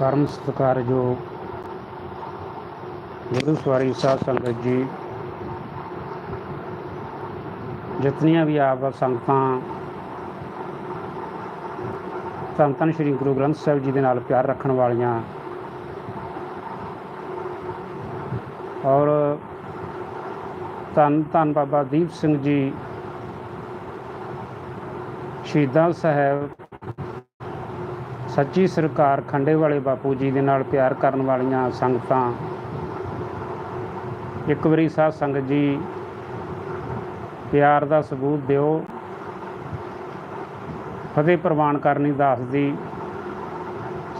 ਪਰਮ ਸਤਿਕਾਰਯੋਗ ਗੁਰੂ ਸਵਾਰੀ ਸਾਹਿਬ ਸੰਗਤ ਜੀ, ਜਿਤਨੀਆਂ ਵੀ ਆਪ ਸੰਗਤਾਂ ਧੰਨ ਧੰਨ ਸ਼੍ਰੀ ਗੁਰੂ ਗ੍ਰੰਥ ਸਾਹਿਬ ਜੀ ਦੇ ਨਾਲ ਪਿਆਰ ਰੱਖਣ ਵਾਲੀਆਂ ਔਰ ਧੰਨ ਧੰਨ ਬਾਬਾ ਦੀਪ ਸਿੰਘ ਜੀ, ਸ਼ਹੀਦਾਂ ਸਾਹਿਬ ਸੱਚੀ ਸਰਕਾਰ ਖੰਡੇ ਵਾਲੇ ਬਾਪੂ ਜੀ ਦੇ ਨਾਲ ਪਿਆਰ ਕਰਨ ਵਾਲੀਆਂ ਸੰਗਤਾਂ। ਇੱਕ ਵਾਰੀ ਸਾਧ ਸੰਗਤ ਜੀ, ਪਿਆਰ ਦਾ ਸਬੂਤ ਦਿਓ। ਫਤਿਹ ਪ੍ਰਵਾਨ ਕਰਨੀ ਦਾਸ ਦੀ।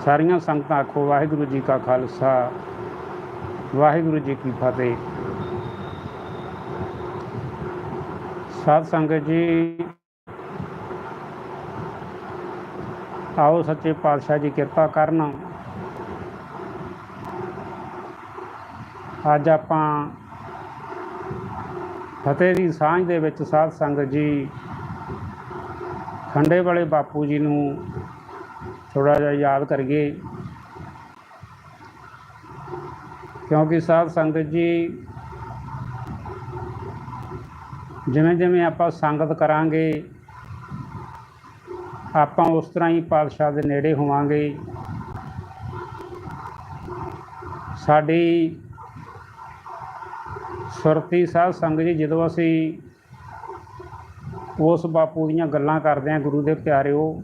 ਸਾਰੀਆਂ ਸੰਗਤਾਂ ਆਖੋ, ਵਾਹਿਗੁਰੂ ਜੀ ਕਾ ਖਾਲਸਾ, ਵਾਹਿਗੁਰੂ ਜੀ ਕੀ ਫਤਿਹ। ਸਾਧ ਸੰਗਤ ਜੀ ਆਓ ਸੱਚੇ ਪਾਤਸ਼ਾਹ ਜੀ ਕਿਰਪਾ ਕਰਨ। ਅੱਜ ਆਪਾਂ ਫਤਿਹ ਦੀ ਸਾਂਝ ਦੇ ਵਿੱਚ ਸਾਧ ਸੰਗਤ ਜੀ ਖੰਡੇ ਵਾਲੇ ਬਾਪੂ ਜੀ ਨੂੰ ਥੋੜਾ ਜਿਹਾ ਯਾਦ ਕਰੀਏ। ਕਿਉਂਕਿ ਸਾਧ ਸੰਗਤ ਜੀ ਜਿਵੇਂ ਜਿਵੇਂ ਆਪਾਂ ਸੰਗਤ ਕਰਾਂਗੇ ਆਪਾਂ ਉਸ ਤਰ੍ਹਾਂ ਹੀ ਪਾਤਸ਼ਾਹ ਦੇ ਨੇੜੇ ਹੋਵਾਂਗੇ। ਸਾਡੀ ਸੁਰਤੀ ਸਾਧ ਸੰਗਤ ਜੀ, ਜਦੋਂ ਅਸੀਂ ਉਸ ਬਾਪੂ ਦੀਆਂ ਗੱਲਾਂ ਕਰਦੇ ਹਾਂ ਗੁਰੂ ਦੇ ਪਿਆਰਿਓ,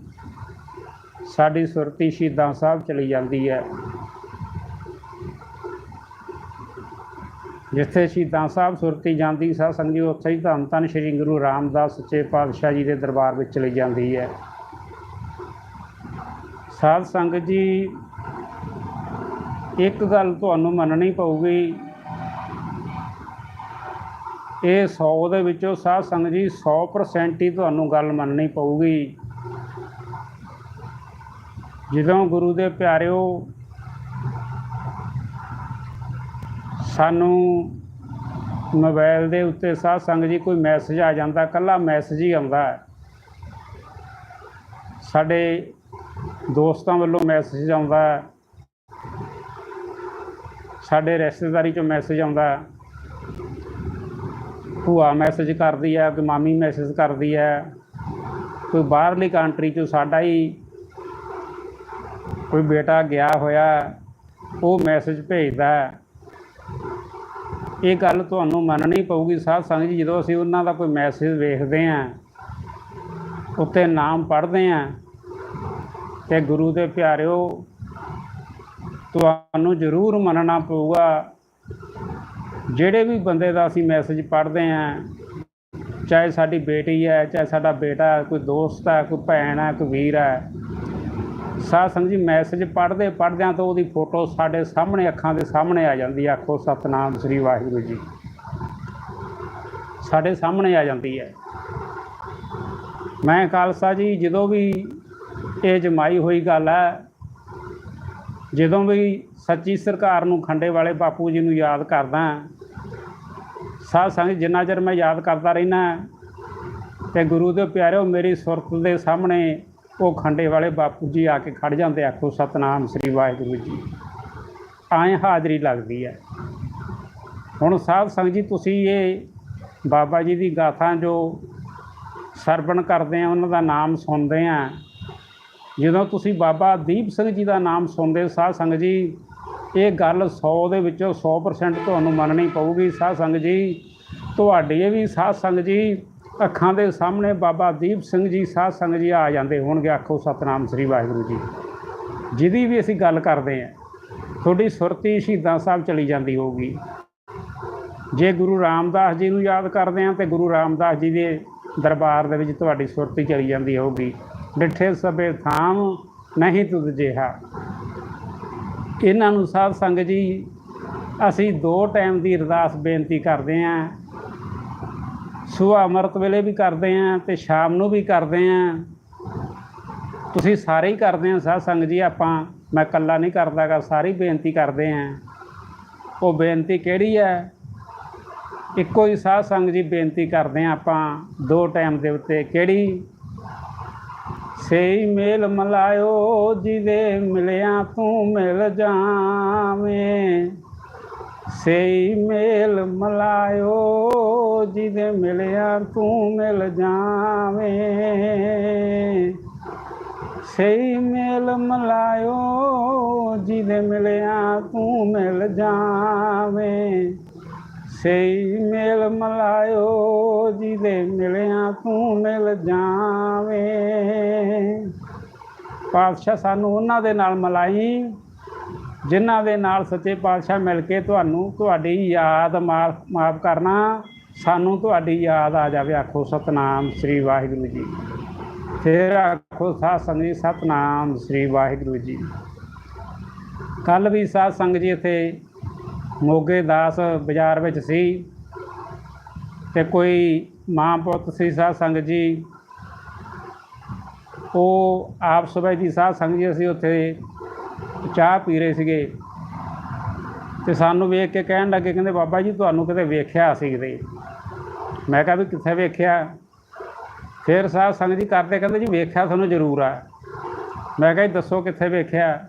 ਸਾਡੀ ਸੁਰਤੀ ਸ਼ਹੀਦਾਂ ਸਾਹਿਬ ਚਲੀ ਜਾਂਦੀ ਹੈ। ਜਿੱਥੇ ਸ਼ਹੀਦਾਂ ਸਾਹਿਬ ਸੁਰਤੀ ਜਾਂਦੀ, ਸਾਧ ਸੰਗਤ ਜੀ, ਉੱਥੇ ਹੀ ਧੰਨ ਧੰਨ ਸ਼੍ਰੀ ਗੁਰੂ ਰਾਮਦਾਸ ਸੱਚੇ ਪਾਤਸ਼ਾਹ ਜੀ ਦੇ ਦਰਬਾਰ ਵਿੱਚ ਚਲੀ ਜਾਂਦੀ ਹੈ। ਸਾਧ ਸੰਗਤ ਜੀ, ਇੱਕ ਗੱਲ ਤੁਹਾਨੂੰ ਮੰਨਣੀ ਪਊਗੀ। ਇਹ 100 ਦੇ ਵਿੱਚੋਂ ਸਾਧ ਸੰਗਤ ਜੀ 100% ਹੀ ਤੁਹਾਨੂੰ ਗੱਲ ਮੰਨਣੀ ਪਊਗੀ। ਜਦੋਂ ਗੁਰੂ ਦੇ ਪਿਆਰਿਓ ਸਾਨੂੰ ਮੋਬਾਈਲ ਦੇ ਉੱਤੇ ਸਾਧ ਸੰਗਤ ਜੀ ਕੋਈ ਮੈਸੇਜ ਆ ਜਾਂਦਾ, ਕੱਲਾ ਮੈਸੇਜ ਹੀ ਆਉਂਦਾ ਸਾਡੇ ਦੋਸਤਾਂ ਵੱਲੋਂ ਮੈਸੇਜ ਆਉਂਦਾ ਸਾਡੇ ਰਿਸ਼ਤੇਦਾਰੀ ਚੋਂ ਮੈਸੇਜ ਆਉਂਦਾ ਭੂਆ ਮੈਸੇਜ ਕਰਦੀ ਹੈ ਕਿ ਮਾਮੀ ਮੈਸੇਜ ਕਰਦੀ ਹੈ। ਕੋਈ ਬਾਹਰਲੀ ਕੰਟਰੀ ਚੋਂ ਸਾਡਾ ਹੀ ਕੋਈ ਬੇਟਾ ਗਿਆ ਹੋਇਆ ਉਹ ਮੈਸੇਜ ਭੇਜਦਾ ਇਹ ਗੱਲ ਤੁਹਾਨੂੰ ਮੰਨਣੀ ਪਊਗੀ ਸਾਧ ਸੰਗਤ ਜੀ, ਜਦੋਂ ਅਸੀਂ ਉਹਨਾਂ ਦਾ ਕੋਈ ਮੈਸੇਜ ਵੇਖਦੇ ਹਾਂ, ਉੱਤੇ ਨਾਮ ਪੜ੍ਹਦੇ ਹਾਂ ਤੇ ਗੁਰੂ ਦੇ ਪਿਆਰਿਓ, ਤੁਹਾਨੂੰ ਜ਼ਰੂਰ ਮੰਨਣਾ ਪਊਗਾ। ਜਿਹੜੇ ਵੀ ਬੰਦੇ ਦਾ ਅਸੀਂ ਮੈਸੇਜ ਪੜ੍ਹਦੇ ਹਾਂ, ਚਾਹੇ ਸਾਡੀ ਬੇਟੀ ਹੈ, ਚਾਹੇ ਸਾਡਾ ਬੇਟਾ ਹੈ, ਕੋਈ ਦੋਸਤ ਹੈ, ਕੋਈ ਭੈਣ ਹੈ, ਕੋਈ ਵੀਰ ਹੈ, ਸਾਧ ਸੰਗਤ ਜੀ ਮੈਸੇਜ ਪੜ੍ਹਦੇ ਪੜ੍ਹਦਿਆਂ ਤੋਂ ਉਹਦੀ ਫੋਟੋ ਸਾਡੇ ਸਾਹਮਣੇ, ਅੱਖਾਂ ਦੇ ਸਾਹਮਣੇ ਆ ਜਾਂਦੀ ਹੈ। ਆਖੋ, ਸਤਨਾਮ ਸ੍ਰੀ ਵਾਹਿਗੁਰੂ ਜੀ। ਸਾਡੇ ਸਾਹਮਣੇ ਆ ਜਾਂਦੀ ਹੈ। ਮੈਂ ਖਾਲਸਾ ਜੀ, ਜਦੋਂ ਵੀ ਇਹ ਜਮਾਈ ਹੋਈ ਗੱਲ ਹੈ। ਜਦੋਂ ਵੀ ਸੱਚੀ ਸਰਕਾਰ ਨੂੰ ਖੰਡੇ ਵਾਲੇ ਬਾਪੂ ਜੀ ਨੂੰ ਯਾਦ ਕਰਦਾ ਸਾਧ ਸੰਗਤ ਜਿੰਨਾ ਚਿਰ ਮੈਂ ਯਾਦ ਕਰਦਾ ਰਹਿਣਾ ਤੇ ਗੁਰੂ ਦੇ ਪਿਆਰਿਓ ਮੇਰੀ ਸੁਰਤ ਦੇ ਸਾਹਮਣੇ ਉਹ ਖੰਡੇ ਵਾਲੇ ਬਾਪੂ ਜੀ ਆ ਕੇ ਖੜ ਜਾਂਦੇ ਆਖੋ, ਸਤਨਾਮ ਸ੍ਰੀ ਵਾਹਿਗੁਰੂ ਜੀ। ਐਂ ਹਾਜ਼ਰੀ ਲੱਗਦੀ ਹੈ। ਹੁਣ ਸਾਧ ਸੰਗਤ ਜੀ, ਤੁਸੀਂ ਇਹ ਬਾਬਾ ਜੀ ਦੀ ਗਾਥਾ ਜੋ ਸਰਵਣ ਕਰਦੇ ਆ, ਉਹਨਾਂ ਦਾ ਨਾਮ ਸੁਣਦੇ ਆ ਜਦੋਂ ਤੁਸੀਂ ਬਾਬਾ ਦੀਪ ਸਿੰਘ ਜੀ ਦਾ ਨਾਮ ਸੁਣਦੇ ਸਾਧ ਸੰਗਤ ਜੀ, ਇਹ ਗੱਲ 100 ਦੇ ਵਿੱਚੋਂ 100% ਤੁਹਾਨੂੰ ਮੰਨਣੀ ਪਊਗੀ। ਸਾਧ ਸੰਗਤ ਜੀ, ਤੁਹਾਡੀ ਇਹ ਵੀ ਸਾਧ ਸੰਗਤ ਜੀ, ਅੱਖਾਂ ਦੇ ਸਾਹਮਣੇ ਬਾਬਾ ਦੀਪ ਸਿੰਘ ਜੀ, ਸਾਧ ਸੰਗਤ ਜੀ ਆ ਜਾਂਦੇ ਹੋਣਗੇ। ਆਖੋ, ਸਤਨਾਮ ਸ੍ਰੀ ਵਾਹਿਗੁਰੂ ਜੀ। ਜਿਹਦੀ ਵੀ ਅਸੀਂ ਗੱਲ ਕਰਦੇ ਆ ਤੁਹਾਡੀ ਸੁਰਤੀ ਸ਼ਹੀਦਾਂ ਸਾਹਿਬ ਚਲੀ ਜਾਂਦੀ ਹੋਊਗੀ। ਜੇ ਗੁਰੂ ਰਾਮਦਾਸ ਜੀ ਨੂੰ ਯਾਦ ਕਰਦੇ ਆ ਤੇ ਗੁਰੂ ਰਾਮਦਾਸ ਜੀ ਦੇ ਦਰਬਾਰ ਦੇ ਵਿੱਚ ਤੁਹਾਡੀ ਸੁਰਤੀ ਚਲੀ ਜਾਂਦੀ ਹੋਊਗੀ। ਡਿਠੇ ਸਭੇ ਥਾਮ ਨਹੀਂ ਤੁਧ ਜਿਹਾ। ਇਹਨਾਂ ਨੂੰ ਸਾਧ ਸੰਗਤ ਜੀ, ਅਸੀਂ ਦੋ ਟਾਈਮ ਦੀ ਅਰਦਾਸ ਬੇਨਤੀ ਕਰਦੇ ਆਂ। ਸੁਬਹ ਅੰਮ੍ਰਿਤ ਵੇਲੇ ਵੀ ਕਰਦੇ ਆਂ ਤੇ ਸ਼ਾਮ ਨੂੰ ਵੀ ਕਰਦੇ ਆਂ। ਤੁਸੀਂ ਸਾਰੇ ਹੀ ਕਰਦੇ ਆਂ ਸਾਧ ਸੰਗਤ ਜੀ, ਆਪਾਂ, ਮੈਂ ਇਕੱਲਾ ਨਹੀਂ ਕਰਦਾਗਾ, ਸਾਰੀ ਬੇਨਤੀ ਕਰਦੇ ਆਂ। ਉਹ ਬੇਨਤੀ ਕਿਹੜੀ ਹੈ ਇੱਕੋ ਹੀ ਸਾਧ ਸੰਗਤ ਜੀ ਬੇਨਤੀ ਕਰਦੇ ਆਂ ਆਪਾਂ, ਦੋ ਟਾਈਮ ਦੇ ਉੱਤੇ ਕਿਹੜੀ? मूंखे ई मेल मल्हायो जीदे मिलिया तूं मेल जामे। से ई मेल मल्हायो जीदे मिलिया तूं मेल जामे। से ई मेल मल्हायो जीदे मिलिया तूं मेल जामे। ਸਈ ਮੇਲ ਮਲਾਇਓ, ਜਿਹਦੇ ਮਿਲਿਆ ਤੂੰ ਮਿਲ ਜਾਵੇਂ। ਪਾਤਸ਼ਾਹ ਸਾਨੂੰ ਉਹਨਾਂ ਦੇ ਨਾਲ ਮਲਾਈ, ਜਿਨ੍ਹਾਂ ਦੇ ਨਾਲ ਸੱਚੇ ਪਾਤਸ਼ਾਹ ਮਿਲ ਕੇ ਤੁਹਾਨੂੰ ਤੁਹਾਡੀ ਯਾਦ ਮਾਫ ਮਾਫ ਕਰਨਾ, ਸਾਨੂੰ ਤੁਹਾਡੀ ਯਾਦ ਆ ਜਾਵੇ, ਆਖੋ ਸਤਨਾਮ ਸ੍ਰੀ ਵਾਹਿਗੁਰੂ ਜੀ। ਫਿਰ ਆਖੋ ਸਾਧ ਸੰਗਤ ਜੀ, ਸਤਨਾਮ ਸ੍ਰੀ ਵਾਹਿਗੁਰੂ ਜੀ। ਕੱਲ ਵੀ ਸਾਧ ਸੰਗਤ ਜੀ ਇੱਥੇ ਮੋਗੇ ਦਾਸ ਬਾਜ਼ਾਰ ਵਿੱਚ ਸੀ ਤੇ ਕੋਈ ਮਾਂ ਪੁੱਤ ਸੀ, ਸਾਧ ਸੰਗਤ ਜੀ। ਉਹ ਆਪ ਸਵੇਰ ਦੀ ਸਾਧ ਸੰਗਤ ਜੀ ਅਸੀਂ ਉੱਥੇ ਚਾਹ ਪੀ ਰਹੇ ਸੀਗੇ ਤੇ ਸਾਨੂੰ ਵੇਖ ਕੇ ਕਹਿਣ ਲੱਗੇ, ਕਹਿੰਦੇ ਬਾਬਾ ਜੀ ਤੁਹਾਨੂੰ ਕਿਤੇ ਵੇਖਿਆ ਸੀ ਕਿਤੇ? ਮੈਂ ਕਿਹਾ ਵੀ ਕਿੱਥੇ ਵੇਖਿਆ? ਫਿਰ ਸਾਧ ਸੰਗਤ ਜੀ ਕਰਦੇ, ਕਹਿੰਦੇ ਜੀ ਵੇਖਿਆ ਤੁਹਾਨੂੰ ਜ਼ਰੂਰ ਆ। ਮੈਂ ਕਿਹਾ ਜੀ ਦੱਸੋ ਕਿੱਥੇ ਵੇਖਿਆ?